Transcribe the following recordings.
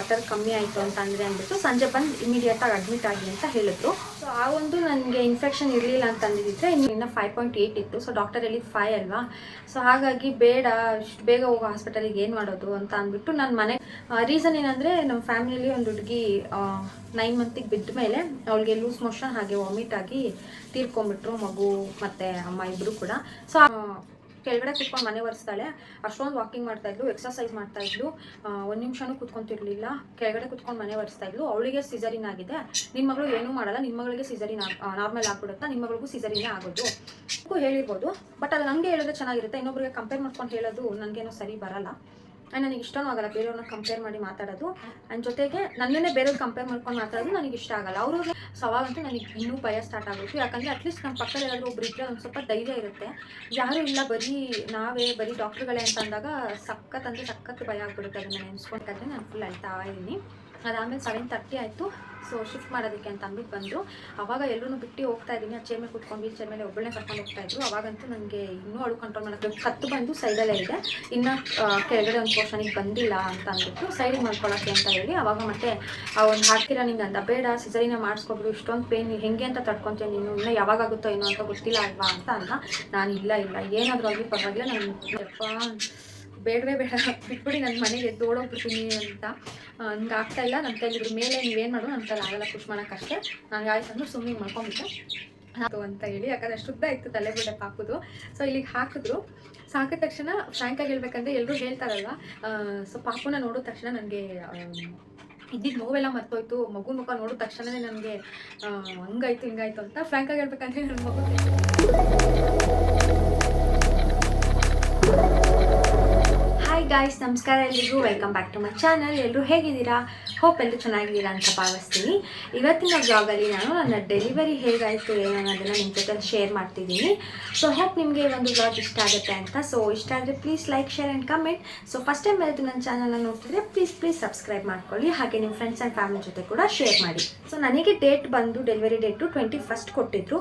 Water ಕಮ್ಮಿ ಆಯಿತು ಅಂತ ಅಂದರೆ ಅಂದ್ಬಿಟ್ಟು ಸಂಜೆ ಬಂದು ಇಮಿಡಿಯೇಟಾಗಿ ಅಡ್ಮಿಟ್ ಆಗಿ ಅಂತ ಹೇಳಿದ್ರು. ಸೊ ಆ ಒಂದು ನನಗೆ ಇನ್ಫೆಕ್ಷನ್ ಇರಲಿಲ್ಲ ಅಂತ ಅಂದಿದ್ದರೆ ಇನ್ನು ಫೈವ್ ಪಾಯಿಂಟ್ ಏಯ್ಟ್ ಇತ್ತು. ಸೊ ಡಾಕ್ಟರ್ ಹೇಳಿದ ಫೈವ್ ಅಲ್ವಾ? ಸೊ ಹಾಗಾಗಿ ಬೇಡ, ಇಷ್ಟು ಬೇಗ ಹೋಗೋ ಹಾಸ್ಪಿಟಲಿಗೆ ಏನು ಮಾಡೋದು ಅಂತ ಅಂದ್ಬಿಟ್ಟು ನಾನು ಮನೆ ರೀಸನ್ ಏನಂದರೆ ನಮ್ಮ ಫ್ಯಾಮಿಲಿಯಲ್ಲಿ ಒಂದು ಹುಡುಗಿ ನೈನ್ ಮಂತಿಗೆ ಬಿದ್ದ ಮೇಲೆ ಅವಳಿಗೆ ಲೂಸ್ ಮೋಷನ್ ಹಾಗೆ ವಾಮಿಟ್ ಆಗಿ ತೀರ್ಕೊಂಬಿಟ್ರು ಮಗು ಮತ್ತು ಅಮ್ಮ ಇಬ್ಬರು ಕೂಡ. ಸೊ ಕೆಳಗಡೆ ಕುತ್ಕೊಂಡು ಮನೆ ಒರೆಸ್ತಾಳೆ. ಅಷ್ಟೊಂದು ವಾಕಿಂಗ್ ಮಾಡ್ತಾ ಇದ್ಲು ಎಕ್ಸರ್ಸೈಸ್ ಮಾಡ್ತಾ ಇದ್ಲು. ಒಂದು ನಿಮಿಷನೂ ಕುತ್ಕೊಂತಿರ್ಲಿಲ್ಲ. ಕೆಳಗಡೆ ಕುತ್ಕೊಂಡು ಮನೆ ಒರೆಸ್ತಾ ಇದ್ಲು. ಅವಳಿಗೆ ಸಿಸರಿನ್ ಆಗಿದೆ. ನಿಮ್ಮ ಮಗಳು ಏನೂ ಮಾಡಲ್ಲ. ನಿಮ್ಮ ಮಗಳಿಗೆ ಸಿಸರಿನ್ ನಾರ್ಮಲ್ ಆಗ್ಬಿಡುತ್ತಾ? ನಿಮ್ಮ ಮಗಳಿಗೂ ಸಿಸರಿನೇ ಆಗೋದು. ಹೇಳಿರ್ಬೋದು ಬಟ್ ಅದು ನನಗೆ ಹೇಳೋದು ಚೆನ್ನಾಗಿರುತ್ತೆ. ಇನ್ನೊಬ್ರಿಗೆ ಕಂಪೇರ್ ಮಾಡ್ಕೊಂಡು ಹೇಳೋದು ನನಗೇನೋ ಸರಿ ಬರಲ್ಲ. ಆ್ಯಂಡ್ ನನಗೆ ಇಷ್ಟನೂ ಆಗಲ್ಲ. ಬೇರೆಯವ್ರನ್ನ ಕಂಪೇರ್ ಮಾಡಿ ಮಾತಾಡೋದು. ಆ್ಯಂಡ್ ಜೊತೆಗೆ ನನ್ನನ್ನೇ ಬೇರೆಯವ್ರು ಕಂಪೇರ್ ಮಾಡ್ಕೊಂಡು ಮಾತಾಡೋದು ನನಗೆ ಇಷ್ಟ ಆಗಲ್ಲ. ಅವ್ರಿಗೆ ಸವಾಗಂತೂ ನನಗೆ ಇನ್ನೂ ಭಯ ಸ್ಟಾರ್ಟ್ ಆಗೋಯ್ತು. ಯಾಕಂದರೆ ಅಟ್ಲೀಸ್ಟ್ ನಮ್ಮ ಪಕ್ಕದಲ್ಲಿ ಎಲ್ಲರೂ ಒಬ್ರು ಇದ್ದರೆ ಒಂದು ಸ್ವಲ್ಪ ಧೈರ್ಯ ಇರುತ್ತೆ. ಯಾರೂ ಇಲ್ಲ, ಬರೀ ನಾವೇ, ಬರೀ ಡಾಕ್ಟ್ರುಗಳೇ ಅಂತ ಅಂದಾಗ ಸಖತ್ ಅಂದರೆ ಸಖತ್ ಭಯ ಆಗ್ಬಿಡುತ್ತೆ ಅದನ್ನು ನೆನೆಸ್ಕೊಂಡ್ರೆ ನಾನು ಫುಲ್ ಅಳ್ತಾ ಇದ್ದೀನಿ. ಅದಾದಮೇಲೆ ಸೆವೆನ್ ತರ್ಟಿ ಆಯಿತು. ಸೊ ಶಿಫ್ಟ್ ಮಾಡೋದಕ್ಕೆ ಅಂತ ಅಂದ್ಬಿಟ್ಟು ಬಂದರು. ಅವಾಗ ಎಲ್ಲರೂ ಬಿಟ್ಟು ಹೋಗ್ತಾ ಇದ್ದೀನಿ. ಆ ಚೇರ್ ಕುತ್ಕೊಂಡು ಚೇರ್ ಮೇಲೆ ಒಬ್ಬಳೇ ಕರ್ಕೊಂಡು ಹೋಗ್ತಾ ಇದ್ರು. ಅವಾಗಂತೂ ನನಗೆ ಇನ್ನೂ ಅಳು ಕಂಟ್ರೋಲ್ ಮಾಡೋಕ್ಕೆ ಹತ್ತು ಬಂದು ಸೈಡಲ್ಲೇ ಇದೆ. ಇನ್ನು ಕೆಳಗಡೆ ಒಂದು ಪೋರ್ಷನಿಗೆ ಬಂದಿಲ್ಲ ಅಂತ ಅಂದ್ಬಿಟ್ಟು ಸೈಡಿಗೆ ಮಾಡ್ಕೊಳ್ಳೋಕ್ಕೆ ಅಂತ ಹೇಳಿ ಅವಾಗ ಮತ್ತೆ ಒಂದು ಹಾಕ್ತೀರಾ ನಿಂಗೆ ಅಂತ, ಬೇಡ ಸಿಸರಿನ ಮಾಡಿಸ್ಕೊಬಿಡು, ಇಷ್ಟೊಂದು ಪೇನ್ ಹೆಂಗೆ ಅಂತ ತಡ್ಕೊತೀಯ ನೀನು? ಇನ್ನೂ ಯಾವಾಗ ಆಗುತ್ತೋ ಏನೋ ಅಂತ ಗೊತ್ತಿಲ್ಲ ಅಲ್ವಾ ಅಂತ ಅಂದ. ನಾನು ಇಲ್ಲ ಇಲ್ಲ ಏನಾದರೂ ಆಗಲಿ ಪರವಾಗಿಲ್ಲ, ನಾನು ಬೇಡವೇ ಬೇಡ ಬಿಟ್ಬಿಡಿ ನನ್ನ ಮನೆಗೆ ಎದ್ದು ಓಡೋಗ್ಬಿಡ್ತೀನಿ ಅಂತ. ಹಂಗೆ ಆಗ್ತಾ ಇಲ್ಲ. ನನ್ನ ಕೈಲಿ ಮೇಲೆ ನೀವೇನು ಮಾಡು ನನ್ನ ಕೈಲಿ ಆಗಲ್ಲ ಖುಷಿ ಮಾಡೋಕ್ಕಷ್ಟೇ ನನಗೆ ಆಯ್ತು ಅಂದ್ರೆ ಸುಮ್ಮನೆ ಮಾಡ್ಕೊಂಬಿಟ್ಟು ಹಾಕು ಅಂತ ಹೇಳಿ. ಯಾಕಂದ್ರೆ ಶುದ್ಧ ಇತ್ತು ಬಿಡಕ್ಕೆ ಹಾಕೋದು. ಸೊ ಇಲ್ಲಿಗೆ ಹಾಕಿದ್ರು. ಸಾಕಿದ ತಕ್ಷಣ ಫ್ರ್ಯಾಂಕಾಗಿ ಹೇಳ್ಬೇಕಂದ್ರೆ ಎಲ್ಲರೂ ಹೇಳ್ತಾರಲ್ವ? ಸೊ ಪಾಪುನ ನೋಡಿದ ತಕ್ಷಣ ನನಗೆ ಇದ್ದಿದ್ದು ನೋವೆಲ್ಲ ಮರ್ತೋಯ್ತು. ಮಗು ಮುಖ ನೋಡಿದ ತಕ್ಷಣವೇ ನನಗೆ ಹಂಗಾಯ್ತು, ಹಿಂಗಾಯ್ತು ಅಂತ. ಫ್ರ್ಯಾಂಕಾಗಿ ಹೇಳ್ಬೇಕಂದ್ರೆ ನನ್ನ ಮಗು ಗಾಯ್ಸ್ ನಮಸ್ಕಾರ. ಎಲ್ರಿಗೂ welcome back to my channel ಎಲ್ಲರೂ ಹೇಗಿದ್ದೀರಾ? ಹೋಪ್ ಎಲ್ಲರೂ ಚೆನ್ನಾಗಿದ್ದೀರಾ ಅಂತ ಭಾವಿಸ್ತೀನಿ. ಇವತ್ತಿನ ಬ್ಲಾಗಲ್ಲಿ ನಾನು ನನ್ನ ಡೆಲಿವರಿ ಹೇಗಾಯಿತು ಏನು ಅನ್ನೋದನ್ನು ನಿಮ್ಮ ಜೊತೆ ಶೇರ್ ಮಾಡ್ತಿದ್ದೀನಿ. ಸೊ ಹೋಪ್ ನಿಮಗೆ ಒಂದು ವ್ಲಾಗ್ ಇಷ್ಟ ಆಗುತ್ತೆ ಅಂತ. ಸೊ ಇಷ್ಟ ಆದರೆ please like share and comment so first time ಯಾರಾದರೂ ನನ್ನ ಚಾನಲ್ನ ನೋಡ್ತಿದ್ರೆ ಪ್ಲೀಸ್ ಪ್ಲೀಸ್ ಸಬ್ಸ್ಕ್ರೈಬ್ ಮಾಡ್ಕೊಳ್ಳಿ. ಹಾಗೆ ನಿಮ್ಮ ಫ್ರೆಂಡ್ಸ್ ಆ್ಯಂಡ್ ಫ್ಯಾಮಿಲಿ ಜೊತೆ ಕೂಡ ಶೇರ್ ಮಾಡಿ. ಸೊ ನನಗೆ ಡೇಟ್ ಬಂದು ಡೆಲಿವರಿ ಡೇಟು ಟ್ವೆಂಟಿ ಫಸ್ಟ್ ಕೊಟ್ಟಿದ್ರು.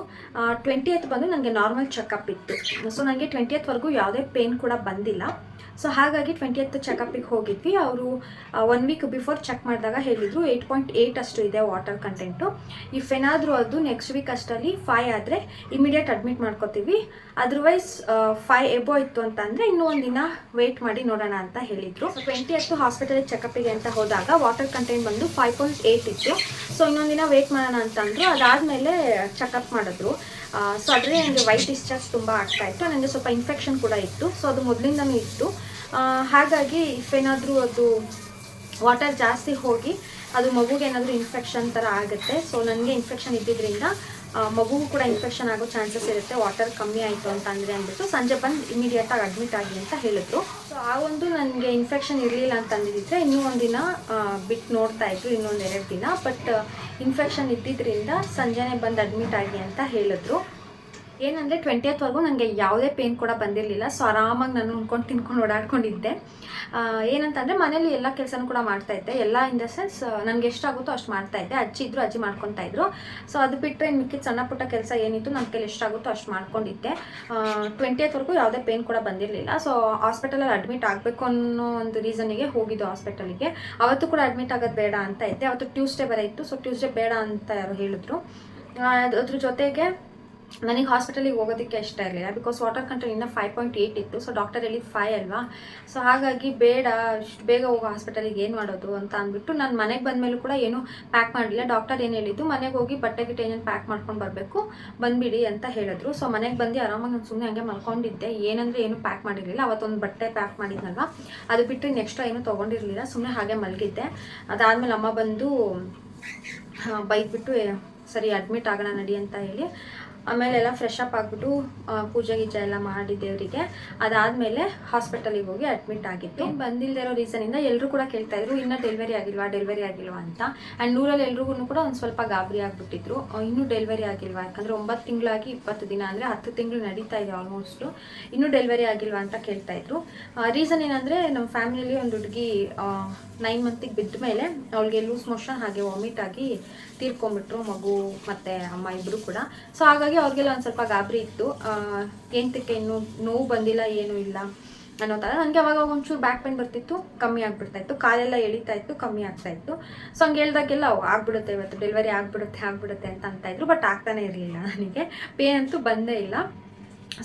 ಟ್ವೆಂಟಿ ಬಂದು ನನಗೆ ನಾರ್ಮಲ್ ಚೆಕಪ್ ಇತ್ತು. ಸೊ ನನಗೆ ಟ್ವೆಂಟಿ ವರೆಗೂ ಯಾವುದೇ ಪೇನ್ ಕೂಡ ಬಂದಿಲ್ಲ. ಸೊ ಹಾಗಾಗಿ ಟ್ವೆಂಟಿ ಎತ್ ಚೆಕಪಿಗೆ ಹೋಗಿದ್ವಿ. ಅವರು ಒನ್ ವೀಕ್ ಬಿಫೋರ್ ಚೆಕ್ ಮಾಡಿದಾಗ ಹೇಳಿದರು ಏಯ್ಟ್ ಪಾಯಿಂಟ್ ಏಯ್ಟ್ ಅಷ್ಟು ಇದೆ ವಾಟರ್ ಕಂಟೆಂಟು ಇಫ್ ಏನಾದರೂ ಅದು ನೆಕ್ಸ್ಟ್ ವೀಕ್ ಅಷ್ಟಲ್ಲಿ ಫೈ ಆದರೆ ಇಮಿಡಿಯೇಟ್ ಅಡ್ಮಿಟ್ ಮಾಡ್ಕೋತೀವಿ. ಅದರ್ವೈಸ್ ಫೈ ಎಬೋ ಇತ್ತು ಅಂತಂದರೆ ಇನ್ನೂ ಒಂದು ದಿನ ವೆಯ್ಟ್ ಮಾಡಿ ನೋಡೋಣ ಅಂತ ಹೇಳಿದರು. ಟ್ವೆಂಟಿ ಎತ್ತು ಹಾಸ್ಪಿಟಲಿಗೆ ಚೆಕಪ್ಪಿಗೆ ಅಂತ ಹೋದಾಗ ವಾಟರ್ ಕಂಟೆಂಟ್ ಬಂದು ಫೈವ್ ಪಾಯಿಂಟ್ ಏಯ್ಟ್ ಇತ್ತು. ಸೊ ಇನ್ನೊಂದು ದಿನ ವೆಯ್ಟ್ ಮಾಡೋಣ ಅಂತಂದರು ಅದಾದಮೇಲೆ ಚೆಕಪ್ ಮಾಡಿದ್ರು. ಸೊ ಅದರಲ್ಲಿ ನನಗೆ ವೈಟ್ ಡಿಸ್ಚಾರ್ಜ್ ತುಂಬ ಆಗ್ತಾ ಇತ್ತು. ನನಗೆ ಸ್ವಲ್ಪ ಇನ್ಫೆಕ್ಷನ್ ಕೂಡ ಇತ್ತು. ಸೊ ಅದು ಮೊದಲಿಂದನೂ ಇತ್ತು. ಹಾಗಾಗಿ ಇಫ್ ಏನಾದರೂ ಅದು ವಾಟರ್ ಜಾಸ್ತಿ ಹೋಗಿ ಅದು ಮಗುಗೆ ಏನಾದರೂ ಇನ್ಫೆಕ್ಷನ್ ಥರ ಆಗುತ್ತೆ. ಸೊ ನನಗೆ ಇನ್ಫೆಕ್ಷನ್ ಇದ್ದಿದ್ದರಿಂದ ಮಗುಗೂ ಕೂಡ ಇನ್ಫೆಕ್ಷನ್ ಆಗೋ ಚಾನ್ಸಸ್ ಇರುತ್ತೆ. ವಾಟರ್ ಕಮ್ಮಿ ಆಯಿತು ಅಂತ ಅಂದರೆ ಅಂದ್ಬಿಟ್ಟು ಸಂಜೆ ಬಂದು ಇಮಿಡಿಯೇಟಾಗಿ ಅಡ್ಮಿಟ್ ಆಗಿ ಅಂತ ಹೇಳಿದ್ರು. ಸೊ ಆ ಒಂದು ನನಗೆ ಇನ್ಫೆಕ್ಷನ್ ಇರಲಿಲ್ಲ ಅಂತ ಅಂದಿದ್ದರೆ ಇನ್ನೂ ಒಂದು ದಿನ ಬಿಟ್ಟು ನೋಡ್ತಾ ಇದ್ರು, ಇನ್ನೊಂದು ಎರಡು ದಿನ. ಬಟ್ ಇನ್ಫೆಕ್ಷನ್ ಇದ್ದಿದ್ದರಿಂದ ಸಂಜೆನೇ ಬಂದು ಅಡ್ಮಿಟ್ ಆಗಿ ಅಂತ ಹೇಳಿದ್ರು. ಏನಂದರೆ ಟ್ವೆಂಟಿಯತ್ವರೆಗೂ ನನಗೆ ಯಾವುದೇ ಪೇನ್ ಕೂಡ ಬಂದಿರಲಿಲ್ಲ. ಸೊ ಆರಾಮಾಗಿ ನಾನು ಉಣ್ಕೊಂಡು ತಿನ್ಕೊಂಡು ಓಡಾಡ್ಕೊಂಡಿದ್ದೆ. ಏನಂತಂದರೆ ಮನೇಲಿ ಎಲ್ಲ ಕೆಲಸನೂ ಕೂಡ ಮಾಡ್ತಾ ಇದ್ದೆ. ಎಲ್ಲ ಇನ್ ದ ಸೆನ್ಸ್ ನನಗೆ ಎಷ್ಟಾಗುತ್ತೋ ಅಷ್ಟು ಮಾಡ್ತಾ ಇದ್ದೆ. ಅಜ್ಜಿ ಇದ್ರು, ಅಜ್ಜಿ ಮಾಡ್ಕೊತಾ ಇದ್ರು. ಸೊ ಅದು ಬಿಟ್ಟರೆ ಮಿಕ್ಕಿದ ಸಣ್ಣ ಪುಟ್ಟ ಕೆಲಸ ಏನಿತ್ತು ನನ್ನ ಕೈಲಿ ಎಷ್ಟಾಗುತ್ತೋ ಅಷ್ಟು ಮಾಡ್ಕೊಂಡಿದ್ದೆ. ಟ್ವೆಂಟಿಯತ್ವರೆಗೂ ಯಾವುದೇ ಪೇನ್ ಕೂಡ ಬಂದಿರಲಿಲ್ಲ. ಸೊ ಹಾಸ್ಪಿಟಲಲ್ಲಿ ಅಡ್ಮಿಟ್ ಆಗಬೇಕು ಅನ್ನೋ ಒಂದು ರೀಸನಿಗೆ ಹೋಗಿದ್ದು ಹಾಸ್ಪಿಟಲಿಗೆ ಅವತ್ತು ಕೂಡ ಅಡ್ಮಿಟ್ ಆಗೋದು ಬೇಡ ಅಂತ ಇದ್ದೆ. ಅವತ್ತು ಟ್ಯೂಸ್ಡೇ ಬರ ಇತ್ತು. ಸೊ ಟ್ಯೂಸ್ಡೇ ಬೇಡ ಅಂತ ಯಾರು ಹೇಳಿದ್ರು. ಅದ್ರ ಜೊತೆಗೆ ನನಗೆ ಹಾಸ್ಪಿಟಲಿಗೆ ಹೋಗೋದಕ್ಕೆ ಇಷ್ಟ ಇರಲಿಲ್ಲ ಬಿಕಾಸ್ ವಾಟರ್ ಕಂಟೆಂಟ್ ಇನ್ನೂ ಫೈವ್ ಪಾಯಿಂಟ್ ಏಯ್ಟ್ ಇತ್ತು. ಸೊ ಡಾಕ್ಟರ್ ಹೇಳಿದ ಫೈವ್ ಅಲ್ವಾ? ಸೊ ಹಾಗಾಗಿ ಬೇಡ, ಇಷ್ಟು ಬೇಗ ಹೋಗೋ ಹಾಸ್ಪಿಟಲಿಗೆ ಏನು ಮಾಡೋದು ಅಂತ ಅಂದ್ಬಿಟ್ಟು ನಾನು ಮನೆಗೆ ಬಂದಮೇಲೂ ಕೂಡ ಏನು ಪ್ಯಾಕ್ ಮಾಡಲಿಲ್ಲ. ಡಾಕ್ಟರ್ ಏನು ಹೇಳಿದ್ದು, ಮನೆಗೆ ಹೋಗಿ ಬಟ್ಟೆ ಗಿಟ್ಟೆ ಏನೇನು ಪ್ಯಾಕ್ ಮಾಡ್ಕೊಂಡು ಬರಬೇಕು, ಬಂದ್ಬಿಡಿ ಅಂತ ಹೇಳಿದ್ರು. ಸೊ ಮನೆಗೆ ಬಂದು ಆರಾಮಾಗಿ ನಾನು ಸುಮ್ಮನೆ ಹಂಗೆ ಮಲ್ಕೊಂಡಿದ್ದೆ. ಏನಂದರೆ ಏನು ಪ್ಯಾಕ್ ಮಾಡಿರಲಿಲ್ಲ. ಅವತ್ತೊಂದು ಬಟ್ಟೆ ಪ್ಯಾಕ್ ಮಾಡಿದ್ನಲ್ವಾ? ಅದು ಬಿಟ್ಟು ನೆಕ್ಸ್ಟ್ ಏನು ತೊಗೊಂಡಿರಲಿಲ್ಲ. ಸುಮ್ಮನೆ ಹಾಗೆ ಮಲಗಿದ್ದೆ. ಅದಾದಮೇಲೆ ಅಮ್ಮ ಬಂದು ಬೈದ್ಬಿಟ್ಟು ಸರಿ ಅಡ್ಮಿಟ್ ಆಗೋಣ ನಡಿ ಅಂತ ಹೇಳಿ ಆಮೇಲೆ ಎಲ್ಲ ಫ್ರೆಶ್ ಅಪ್ ಆಗಿಬಿಟ್ಟು ಪೂಜೆ ಗೀಜೆ ಎಲ್ಲ ಮಾಡಿ ದೇವರಿಗೆ. ಅದಾದಮೇಲೆ ಹಾಸ್ಪಿಟಲಿಗೆ ಹೋಗಿ ಅಡ್ಮಿಟ್ ಆಗಿತ್ತು. ಬಂದಿಲ್ಲದೆ ಇರೋ ರೀಸನಿಂದ ಎಲ್ಲರೂ ಕೂಡ ಕೇಳ್ತಾ ಇದ್ರು ಇನ್ನೂ ಡೆಲಿವರಿ ಆಗಿಲ್ವಾ ಡೆಲಿವರಿ ಆಗಿಲ್ವಾ ಅಂತ. ಆ್ಯಂಡ್ ಊರಲ್ಲಿ ಎಲ್ರಿಗೂ ಕೂಡ ಒಂದು ಸ್ವಲ್ಪ ಗಾಬರಿ ಆಗಿಬಿಟ್ಟಿದ್ರು. ಇನ್ನೂ ಡೆಲಿವರಿ ಆಗಿಲ್ವಾ? ಯಾಕಂದರೆ ಒಂಬತ್ತು ತಿಂಗಳಾಗಿ ಇಪ್ಪತ್ತು ದಿನ ಅಂದರೆ ಹತ್ತು ತಿಂಗಳು ನಡೀತಾ ಇದೆ ಆಲ್ಮೋಸ್ಟು ಇನ್ನೂ ಡೆಲಿವರಿ ಆಗಿಲ್ವಾ ಅಂತ ಕೇಳ್ತಾ ಇದ್ರು. ರೀಸನ್ ಏನಂದರೆ ನಮ್ಮ ಫ್ಯಾಮಿಲಿಯಲ್ಲಿ ಒಂದು ಹುಡುಗಿ ನೈನ್ ಮಂತಿಗೆ ಬಿದ್ದ ಮೇಲೆ ಅವಳಿಗೆ ಲೂಸ್ ಮೋಷನ್ ಹಾಗೆ ವಾಮಿಟ್ ಆಗಿ ತೀರ್ಕೊಂಡ್ಬಿಟ್ರು ಮಗು ಮತ್ತು ಅಮ್ಮ ಇಬ್ಬರು ಕೂಡ. ಸೊ ಹಾಗಾಗಿ ಅವ್ರಿಗೆಲ್ಲ ಒಂದು ಸ್ವಲ್ಪ ಗಾಬರಿ ಇತ್ತು. ಎಂತಕ್ಕೆ ಇನ್ನೂ ನೋವು ಬಂದಿಲ್ಲ ಏನೂ ಇಲ್ಲ ಅನ್ನೋ ಥರ. ನನಗೆ ಅವಾಗ ಒಂಚೂರು ಬ್ಯಾಕ್ ಪೇನ್ ಬರ್ತಿತ್ತು ಕಮ್ಮಿ ಆಗ್ಬಿಡ್ತಾ ಇತ್ತು. ಕಾಲೆಲ್ಲ ಎಳಿತಾ ಇತ್ತು ಕಮ್ಮಿ ಆಗ್ತಾ ಇತ್ತು. ಸೊ ಹಂಗೆ ಹೇಳ್ದಾಗೆಲ್ಲ "ಓ, ಆಗ್ಬಿಡುತ್ತೆ ಇವತ್ತು ಡೆಲಿವರಿ ಆಗ್ಬಿಡುತ್ತೆ ಆಗ್ಬಿಡುತ್ತೆ ಅಂತ ಅಂತ ಇದ್ರು. ಬಟ್ ಆಗ್ತಾನೆ ಇರಲಿಲ್ಲ ನನಗೆ. ಪೇನ್ ಅಂತೂ ಬಂದೇ ಇಲ್ಲ.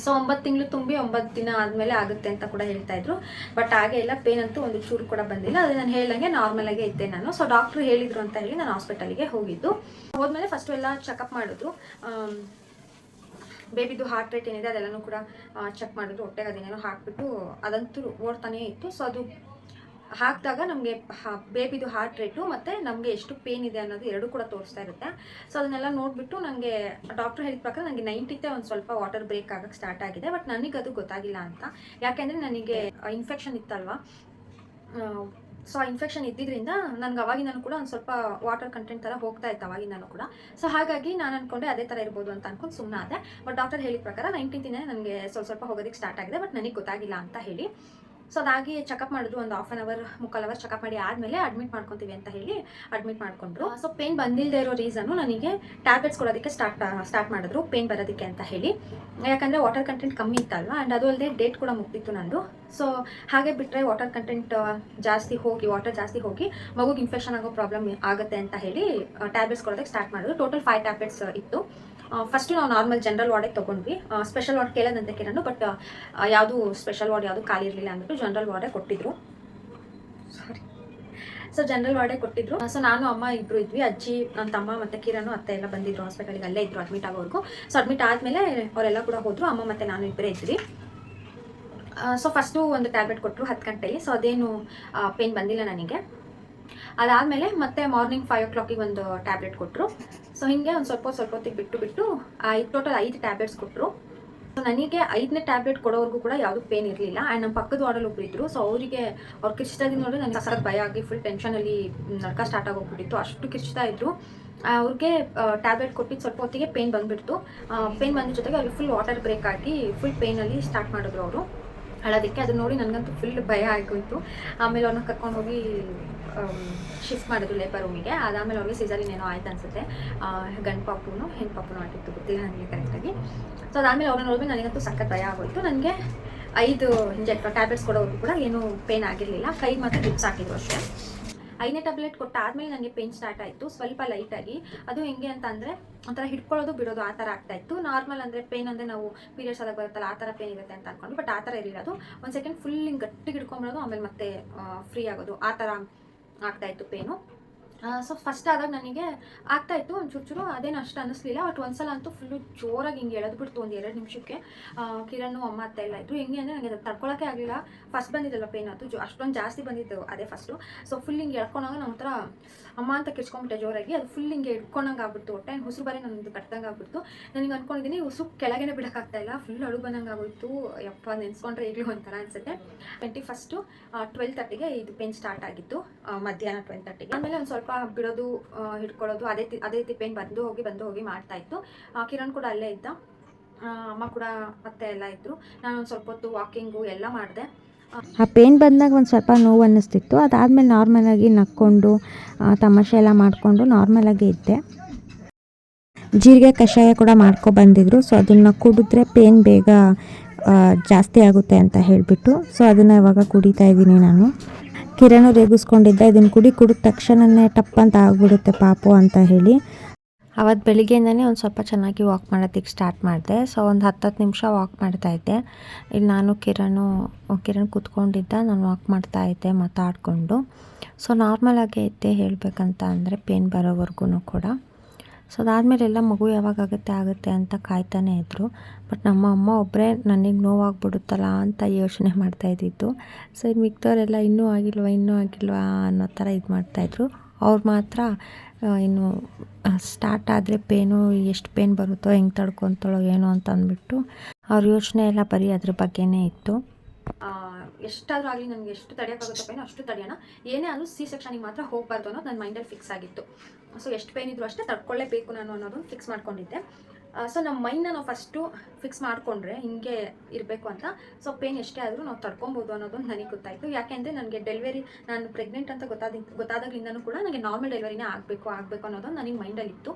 ಸೊ ಒಂಬತ್ತು ತಿಂಗಳು ತುಂಬಿ ಒಂಬತ್ತು ದಿನ ಆದಮೇಲೆ ಆಗುತ್ತೆ ಅಂತ ಕೂಡ ಹೇಳ್ತಾ ಇದ್ರು. ಬಟ್ ಹಾಗೆ ಇಲ್ಲ ಪೇನ್ ಅಂತೂ ಒಂದು ಚೂರು ಕೂಡ ಬಂದಿಲ್ಲ. ಅದು ನಾನು ಹೇಳ್ದಂಗೆ ಆಗೇ ಇದ್ದೆ ನಾನು. ಸೊ ಡಾಕ್ಟ್ರು ಹೇಳಿದ್ರು ಅಂತ ಹೇಳಿ ನಾನು ಹಾಸ್ಪಿಟಲ್ಗೆ ಹೋಗಿದ್ದು. ಹೋದ್ಮೇಲೆ ಫಸ್ಟು ಎಲ್ಲ ಚೆಕಪ್ ಮಾಡಿದ್ರು. ಬೇಬಿದು ಹಾರ್ಟ್ ರೇಟ್ ಏನಿದೆ ಅದೆಲ್ಲನೂ ಕೂಡ ಚೆಕ್ ಮಾಡಿದ್ರು. ಹೊಟ್ಟೆಗೆ ಅದೇನೇನೋ ಹಾಕ್ಬಿಟ್ಟು ಅದಂತೂ ಓಡ್ತಾನೇ ಇತ್ತು. ಸೊ ಅದು ಹಾಕಿದಾಗ ನಮಗೆ ಬೇಬಿದು ಹಾರ್ಟ್ ರೇಟು ಮತ್ತು ನಮಗೆ ಎಷ್ಟು ಪೇನ್ ಇದೆ ಅನ್ನೋದು ಎರಡೂ ಕೂಡ ತೋರಿಸ್ತಾ ಇರುತ್ತೆ. ಸೊ ಅದನ್ನೆಲ್ಲ ನೋಡಿಬಿಟ್ಟು ನನಗೆ ಡಾಕ್ಟ್ರ್ ಹೇಳಿದ ಪ್ರಕಾರ ನನಗೆ ನೈಂಟಿತೆ ಒಂದು ಸ್ವಲ್ಪ ವಾಟರ್ ಬ್ರೇಕ್ ಆಗೋಕ್ಕೆ ಸ್ಟಾರ್ಟ್ ಆಗಿದೆ. ಬಟ್ ನನಗೆ ಅದು ಗೊತ್ತಾಗಿಲ್ಲ ಅಂತ. ಯಾಕೆಂದರೆ ನನಗೆ ಇನ್ಫೆಕ್ಷನ್ ಇತ್ತಲ್ವಾ? ಸೊ ಆ ಇನ್ಫೆಕ್ಷನ್ ಇದ್ದಿದ್ದರಿಂದ ನನಗೆ ಅವಾಗಿನೂ ಕೂಡ ಒಂದು ಸ್ವಲ್ಪ ವಾಟರ್ ಕಂಟೆಂಟ್ ಥರ ಹೋಗ್ತಾ ಇತ್ತು ಅವಾಗಿನೂ ಕೂಡ. ಸೊ ಹಾಗಾಗಿ ನಾನು ಅನ್ಕೊಂಡೆ ಅದೇ ಥರ ಇರ್ಬೋದು ಅಂತ ಅನ್ಕೊಂಡು ಸುಮ್ಮನೆ ಆದೆ. ಬಟ್ ಡಾಕ್ಟರ್ ಹೇಳಿದ ಪ್ರಕಾರ ನೈನ್ಟೀನ್ ದಿನ ನನಗೆ ಸ್ವಲ್ಪ ಸ್ವಲ್ಪ ಹೋಗೋದಕ್ಕೆ ಸ್ಟಾರ್ಟ್ ಆಗಿದೆ. ಬಟ್ ನನಗೆ ಗೊತ್ತಾಗಿಲ್ಲ ಅಂತ ಹೇಳಿ. ಸೊ ಅದಾಗಿ ಚೆಕಪ್ ಮಾಡಿದ್ರು, ಒಂದು ಹಾಫ್ ಆನ್ ಅವರ್ ಮುಕ್ಕಾಲ್ ಅವರ್ ಚೆಕಪ್ ಮಾಡಿ ಆದಮೇಲೆ ಅಡ್ಮಿಟ್ ಮಾಡ್ಕೊತೀವಿ ಅಂತ ಹೇಳಿ ಅಡ್ಮಿಟ್ ಮಾಡ್ಕೊಂಡ್ರು. ಸೊ ಪೇನ್ ಬಂದಿಲ್ಲದೆ ಇರೋ ರೀಸನ್ನು ನನಗೆ ಟ್ಯಾಬ್ಲೆಟ್ಸ್ ಕೊಡೋದಕ್ಕೆ ಸ್ಟಾರ್ಟ್ ಸ್ಟಾರ್ಟ್ ಮಾಡಿದ್ರು ಪೇನ್ ಬರೋದಕ್ಕೆ ಅಂತ ಹೇಳಿ. ಯಾಕಂದರೆ ವಾಟರ್ ಕಂಟೆಂಟ್ ಕಮ್ಮಿ ಇತ್ತಲ್ವ ಆ್ಯಂಡ್ ಅದು ಅಲ್ಲದೆ ಡೇಟ್ ಕೂಡ ಮುಗ್ದಿತ್ತು ನಂದು. ಸೊ ಹಾಗೆ ಬಿಟ್ಟರೆ ವಾಟರ್ ಕಂಟೆಂಟ್ ಜಾಸ್ತಿ ಹೋಗಿ ವಾಟರ್ ಜಾಸ್ತಿ ಹೋಗಿ ಮಗುಗೆ ಇನ್ಫೆಕ್ಷನ್ ಆಗೋ ಪ್ರಾಬ್ಲಮ್ ಆಗುತ್ತೆ ಅಂತ ಹೇಳಿ ಟ್ಯಾಬ್ಲೆಟ್ಸ್ ಕೊಡೋದಕ್ಕೆ ಸ್ಟಾರ್ಟ್ ಮಾಡಿದ್ರು. ಟೋಟಲ್ ಫೈವ್ ಟ್ಯಾಬ್ಲೆಟ್ಸ್ ಇತ್ತು. ಫಸ್ಟು ನಾವು ನಾರ್ಮಲ್ ಜನರಲ್ ವಾರ್ಡಿಗೆ ತೊಗೊಂಡ್ವಿ. ಸ್ಪೆಷಲ್ ವಾರ್ಡ್ ಕೇಳೋದಂತೆ ಕೇಳೋಣ ಬಟ್ ಯಾವುದು ಸ್ಪೆಷಲ್ ವಾರ್ಡ್ ಯಾವುದು ಖಾಲಿ ಇರಲಿಲ್ಲ ಅಂದ್ಬಿಟ್ಟು ಜನರಲ್ ವಾರ್ಡೇ ಕೊಟ್ಟಿದ್ರು. ಸಾರಿ ಸೊ ಜನರಲ್ ವಾರ್ಡೇ ಕೊಟ್ಟಿದ್ರು. ಸೊ ನಾನು ಅಮ್ಮ ಇಬ್ರು ಇದ್ವಿ. ಅಜ್ಜಿ ನನ್ನ ತಮ್ಮ ಮತ್ತು ಕಿರಣ್ ಅತ್ತೆ ಎಲ್ಲ ಬಂದಿದ್ರು ಹಾಸ್ಪಿಟಲ್ಗೆ ಅಲ್ಲೇ ಇದ್ರು ಅಡ್ಮಿಟ್ ಆಗೋವರೆಗೂ. ಸೊ ಅಡ್ಮಿಟ್ ಆದಮೇಲೆ ಅವರೆಲ್ಲ ಕೂಡ ಹೋದ್ರು. ಅಮ್ಮ ಮತ್ತು ನಾನು ಇಬ್ಬರೇ ಇದ್ವಿ. ಸೊ ಫಸ್ಟು ಒಂದು ಟ್ಯಾಬ್ಲೆಟ್ ಕೊಟ್ಟರು ಹತ್ತು ಗಂಟೆಗೆ ಸೊ ಅದೇನು ಪೇನ್ ಬಂದಿಲ್ಲ ನನಗೆ. ಅದಾದಮೇಲೆ ಮತ್ತೆ ಮಾರ್ನಿಂಗ್ ಫೈವ್ ಓ ಕ್ಲಾಕಿಗೆ ಒಂದು ಟ್ಯಾಬ್ಲೆಟ್ ಕೊಟ್ಟರು ಸೊ ಹಿಂಗೆ ಒಂದು ಸ್ವಲ್ಪ ಸ್ವಲ್ಪ ಹೊತ್ತಿಗೆ ಬಿಟ್ಟು ಬಿಟ್ಟು ಐದು ಟೋಟಲ್ ಐದು ಟ್ಯಾಬ್ಲೆಟ್ಸ್ ಕೊಟ್ಟರು ಸೊ ನನಗೆ ಐದನೇ ಟ್ಯಾಬ್ಲೆಟ್ ಕೊಡೋವರೆಗೂ ಕೂಡ ಯಾವುದು ಪೇನ್ ಇರಲಿಲ್ಲ. ಆ್ಯಂಡ್ ನಮ್ಮ ಪಕ್ಕದ ವಾರ್ಡಲ್ಲಿ ಒಬ್ರು ಇದ್ದರು ಸೊ ಅವರಿಗೆ, ಅವ್ರು ಕಿರ್ಚ್ತಾಗಿ ನೋಡಿ ನನಗೆ ಸರ್ ಭಯ ಆಗಿ ಫುಲ್ ಟೆನ್ಷನಲ್ಲಿ ನಡ್ಕ ಸ್ಟಾರ್ಟ್ ಆಗೋಗ್ಬಿಟ್ಟಿತ್ತು. ಅಷ್ಟು ಕಿರ್ಚ್ತಾ ಇದ್ದರು ಅವ್ರಿಗೆ ಟ್ಯಾಬ್ಲೆಟ್ ಕೊಟ್ಟಿದ್ದು ಸ್ವಲ್ಪ ಹೊತ್ತಿಗೆ ಪೇನ್ ಬಂದುಬಿಡ್ತು. ಪೇನ್ ಬಂದ ಜೊತೆಗೆ ಅವ್ರಿಗೆ ಫುಲ್ ವಾಟರ್ ಬ್ರೇಕ್ ಆಗಿ ಫುಲ್ ಪೇನಲ್ಲಿ ಸ್ಟಾರ್ಟ್ ಮಾಡಿದ್ರು ಅವರು. ಅಳೋದಕ್ಕೆ ಅದನ್ನ ನೋಡಿ ನನಗಂತೂ ಫುಲ್ ಭಯ ಆಗೋಯಿತು ಆಮೇಲೆ ಅವ್ರನ್ನ ಕರ್ಕೊಂಡು ಹೋಗಿ ಶಿಫ್ಟ್ ಮಾಡಿದ್ರು ಲೇಬರ್ ರೂಮಿಗೆ ಅದಾದಮೇಲೆ ಅವ್ರಿಗೆ ಸಿಸರಿನ್ ಏನೋ ಆಯ್ತು ಅನ್ಸುತ್ತೆ. ಗಂಡು ಪಾಪುನು ಹೆಣ್ಣು ಪಾಪುನು ಆಗಿತ್ತು, ಗೊತ್ತಿಲ್ಲ ನನಗೆ ಕರೆಕ್ಟಾಗಿ ಸೊ ಅದಾದಮೇಲೆ ಅವ್ರನ್ನ ನೋಡಿದ್ರೆ ನನಗಂತೂ ಸಖತ್ ಭಯ ಆಗೋಯ್ತು. ನನಗೆ ಐದು ಇಂಜೆಕ್ಟ್ ಟ್ಯಾಬ್ಲೆಟ್ಸ್ ಕೊಡೋರು ಕೂಡ ಏನೂ ಪೇನ್ ಆಗಿರಲಿಲ್ಲ. ಕೈ ಮಾತ್ರ ಡಿಪ್ಸ್ ಹಾಕಿದ್ರು ಅಷ್ಟೇ. ಐದನೇ ಟ್ಯಾಬ್ಲೆಟ್ ಕೊಟ್ಟಾದ್ಮೇಲೆ ನನಗೆ ಪೇನ್ ಸ್ಟಾರ್ಟ್ ಆಯಿತು. ಸ್ವಲ್ಪ ಲೈಟಾಗಿ ಅದು ಹೆಂಗೆ ಅಂತ ಅಂದರೆ, ಒಂಥರ ಹಿಡ್ಕೊಳ್ಳೋದು, ಬಿಡೋದು, ಆ ಥರ ಆಗ್ತಾ ಇತ್ತು. ನಾರ್ಮಲ್ ಅಂದರೆ ಪೇನ್ ಅಂದರೆ ನಾವು ಪೀರಿಯಡ್ಸ್ ಆದಾಗ ಬರುತ್ತಲ್ಲ, ಆ ಥರ ಪೇನ್ ಇರುತ್ತೆ ಅಂತ ಅಂದ್ಕೊಂಡು ಬಟ್ ಆ ಥರ ಇರಲಿಲ್ಲ ಅದು. ಒಂದು ಸೆಕೆಂಡ್ ಫುಲ್ ಹಿಂಗೆ ಗಟ್ಟಿಗೆ ಹಿಡ್ಕೊಂಬಿಡೋದು ಆಮೇಲೆ ಮತ್ತೆ ಫ್ರೀ ಆಗೋದು. ಆ ಥರ ಆಗ್ತಾ ಇತ್ತು ಪೇನು ಸೊ ಫಸ್ಟ್ ಆದಾಗ ನನಗೆ ಆಗ್ತಾಯಿತ್ತು ಒಂದು ಚೂರು ಚೂರು ಅದೇನು ಅಷ್ಟು ಅನ್ನಿಸ್ಲಿಲ್ಲ ಬಟ್ ಒಂದ್ಸಲ ಅಂತೂ ಫುಲ್ಲು ಜೋರಾಗಿ ಹಿಂಗೆ ಎಳೆದು ಬಿಡ್ತು ಒಂದು ಎರಡು ನಿಮಿಷಕ್ಕೆ. ಕಿರಣ್ ಅಮ್ಮ, ಅತ್ತ ಎಲ್ಲ ಇದ್ರು. ಹೆಂಗೆ ಅಂದರೆ ನನಗೆ ಅದು ತಡ್ಕೊಳಕ್ಕೆ ಆಗಲಿಲ್ಲ. ಫಸ್ಟ್ ಬಂದಿದ್ದಲ್ಲ ಪೇನ್ ಅದು, ಜೊ, ಅಷ್ಟೊಂದು ಜಾಸ್ತಿ ಬಂದಿತ್ತು ಅದೇ ಫಸ್ಟು ಸೊ ಫುಲ್ ಹಿಂಗೆ ಎಳ್ಕೊಂಡಾಗ ನಮ್ಮ ಹತ್ರ ಅಮ್ಮ ಅಂತ ಕಿರ್ಚ್ಕೊಂಬಿಟ್ಟೆ ಜೋರಾಗಿ, ಅದು ಫುಲ್ ಹಿಂಗೆ ಇಟ್ಕೊಂಡಂಗೆ ಆಗ್ಬಿಡ್ತು ಹೊಟ್ಟೆ. ಉಸಿರು ಬರೀ ನನ್ನದು ಕಟ್ಟದಂಗೆ ಆಗ್ಬಿಡ್ತು. ನನಗೆ ಅಂದ್ಕೊಂಡಿದ್ದೀನಿ ಹುಸು ಕೆಳಗೇನೆ ಇಲ್ಲ. ಫುಲ್ ಅಳು ಬಂದಂಗೆ ಆಗೋಯ್ತು ಯಪ್ಪ, ನೆನೆಸ್ಕೊಂಡ್ರೆ ಈಗಲೂ ಒಂಥರ ಅನ್ಸುತ್ತೆ. ಟ್ವೆಂಟಿ ಫಸ್ಟು ಟ್ವೆಲ್ ತರ್ಟಿಗೆ ಇದು ಪೇನ್ ಸ್ಟಾರ್ಟ್ ಆಗಿತ್ತು. ಮಧ್ಯಾಹ್ನ ಟ್ವೆಲ್ ತರ್ಟಿಗೆ ಆಮೇಲೆ ಒಂದು ಸ್ವಲ್ಪ ಬಿಡೋದು ಹಿಡ್ಕೊಳ್ಳೋದು, ಅದೇ ಅದೇ ರೀತಿ ಪೇನ್ ಬಂದು ಹೋಗಿ ಬಂದು ಹೋಗಿ ಮಾಡ್ತಾ ಇತ್ತು. ಕಿರಣ್ ಕೂಡ ಅಲ್ಲೇ ಇದ್ದ. ಅಮ್ಮ ಕೂಡ ಅತ್ತೆ ಎಲ್ಲ ಇದ್ದರು ನಾನು ಒಂದು ಸ್ವಲ್ಪ ಹೊತ್ತು ವಾಕಿಂಗು ಎಲ್ಲ ಮಾಡಿದೆ. ಆ ಪೇನ್ ಬಂದಾಗ ಒಂದು ಸ್ವಲ್ಪ ನೋವು ಅನ್ನಿಸ್ತಿತ್ತು. ಅದಾದಮೇಲೆ ನಾರ್ಮಲಾಗಿ ನಕ್ಕೊಂಡು ತಮಾಷೆ ಎಲ್ಲ ಮಾಡಿಕೊಂಡು ನಾರ್ಮಲಾಗಿ ಇದ್ದೆ. ಜೀರಿಗೆ ಕಷಾಯ ಕೂಡ ಮಾಡ್ಕೊ ಬಂದಿದ್ರು. ಸೊ ಅದನ್ನು ಕುಡಿದ್ರೆ ಪೇನ್ ಬೇಗ ಜಾಸ್ತಿ ಆಗುತ್ತೆ ಅಂತ ಹೇಳಿಬಿಟ್ಟು. ಸೊ ಅದನ್ನು ಇವಾಗ ಕುಡಿತಾ ಇದ್ದೀನಿ ನಾನು. ಕಿರಣು ರೇಗಿಸ್ಕೊಂಡಿದ್ದ ಇದನ್ನು ಕುಡಿ ಕುಡಿದ ತಕ್ಷಣನೇ ಟಪ್ ಅಂತ ಆಗ್ಬಿಡುತ್ತೆ ಪಾಪು ಅಂತ ಹೇಳಿ. ಅವತ್ತು ಬೆಳಿಗ್ಗೆಯಿಂದನೇ ಒಂದು ಸ್ವಲ್ಪ ಚೆನ್ನಾಗಿ ವಾಕ್ ಮಾಡೋದಕ್ಕೆ ಸ್ಟಾರ್ಟ್ ಮಾಡಿದೆ. ಸೊ ಒಂದು ಹತ್ತತ್ತು ನಿಮಿಷ ವಾಕ್ ಮಾಡ್ತಾ ಇದ್ದೆ. ಇಲ್ಲಿ ನಾನು ಕಿರಣು ಕಿರಣ್ ಕೂತ್ಕೊಂಡಿದ್ದ. ನಾನು ವಾಕ್ ಮಾಡ್ತಾ ಇದ್ದೆ, ಮಾತಾಡಿಕೊಂಡು. ಸೊ ನಾರ್ಮಲಾಗೇ ಇದ್ದೆ ಹೇಳಬೇಕಂತ ಅಂದರೆ ಪೇನ್ ಬರೋವರೆಗೂ ಕೂಡ. ಸೊ ಅದಾದಮೇಲೆ ಎಲ್ಲ ಮಗು ಯಾವಾಗ ಆಗುತ್ತೆ ಆಗುತ್ತೆ ಅಂತ ಕಾಯ್ತಾನೆ ಇದ್ದರು ಬಟ್ ನಮ್ಮ ಅಮ್ಮ ಒಬ್ಬರೇ ನನಗೆ ನೋವಾಗ್ಬಿಡುತ್ತಲ್ಲ ಅಂತ ಯೋಚನೆ ಮಾಡ್ತಾ ಇದ್ದಿದ್ದು. ಸೊ ಇದು ಮಿಕ್ದವರೆಲ್ಲ ಇನ್ನೂ ಆಗಿಲ್ವಾ ಇನ್ನೂ ಆಗಿಲ್ವಾ ಅನ್ನೋ ಥರ ಇದು ಮಾಡ್ತಾಯಿದ್ರು ಅವ್ರು ಮಾತ್ರ ಇನ್ನು ಸ್ಟಾರ್ಟ್ ಆದರೆ ಪೇನು ಎಷ್ಟು ಪೇನ್ ಬರುತ್ತೋ, ಹೆಂಗೆ ತಡ್ಕೊತಾಳೋ, ಏನೋ ಅಂತ ಅಂದ್ಬಿಟ್ಟು ಅವ್ರ ಯೋಚನೆ ಎಲ್ಲ ಬರೀ ಅದ್ರ ಬಗ್ಗೆನೇ ಇತ್ತು. ಎಷ್ಟಾದರೂ ಆಗಲಿ ನನಗೆ ಎಷ್ಟು ತಡೆಯೋಕ್ಕಾಗುತ್ತೋ ಪೇನ್ ಅಷ್ಟು ತಡೆಯೋಣ. ಏನೇ ಆದರೂ ಸಿ ಸೆಕ್ಷನಿಗೆ ಮಾತ್ರ ಹೋಗಬಾರ್ದು ಅನ್ನೋದು ನನ್ನ ಮೈಂಡಲ್ಲಿ ಫಿಕ್ಸ್ ಆಗಿತ್ತು. ಸೊ ಎಷ್ಟು ಪೇನ್ ಇದ್ರೂ ಅಷ್ಟೇ ತಡ್ಕೊಳ್ಳೇಬೇಕು ನಾನು ಅನ್ನೋದು ಫಿಕ್ಸ್ ಮಾಡ್ಕೊಂಡಿದ್ದೆ. ಸೊ ನಮ್ಮ ಮೈಂಡ್ನ ನಾವು ಫಸ್ಟು ಫಿಕ್ಸ್ ಮಾಡಿಕೊಂಡ್ರೆ ಹಿಂಗೆ ಇರಬೇಕು ಅಂತ. ಸೊ ಪೇನ್ ಎಷ್ಟೇ ಆದರೂ ನಾವು ತಡ್ಕೊಬೋದು ಅನ್ನೋದು ನನಗೆ ಗೊತ್ತಾಯಿತು. ಯಾಕೆಂದರೆ ನನಗೆ ಡೆಲಿವರಿ ನಾನು ಪ್ರೆಗ್ನೆಂಟ್ ಅಂತ ಗೊತ್ತಾದ, ಗೊತ್ತಾದಾಗ್ಲಿಂದನೂ ಕೂಡ ನನಗೆ ನಾರ್ಮಲ್ ಡೆಲಿವರಿನೇ ಆಗಬೇಕು ಆಗಬೇಕು ಅನ್ನೋದು ನನಗೆ ಮೈಂಡಲ್ಲಿತ್ತು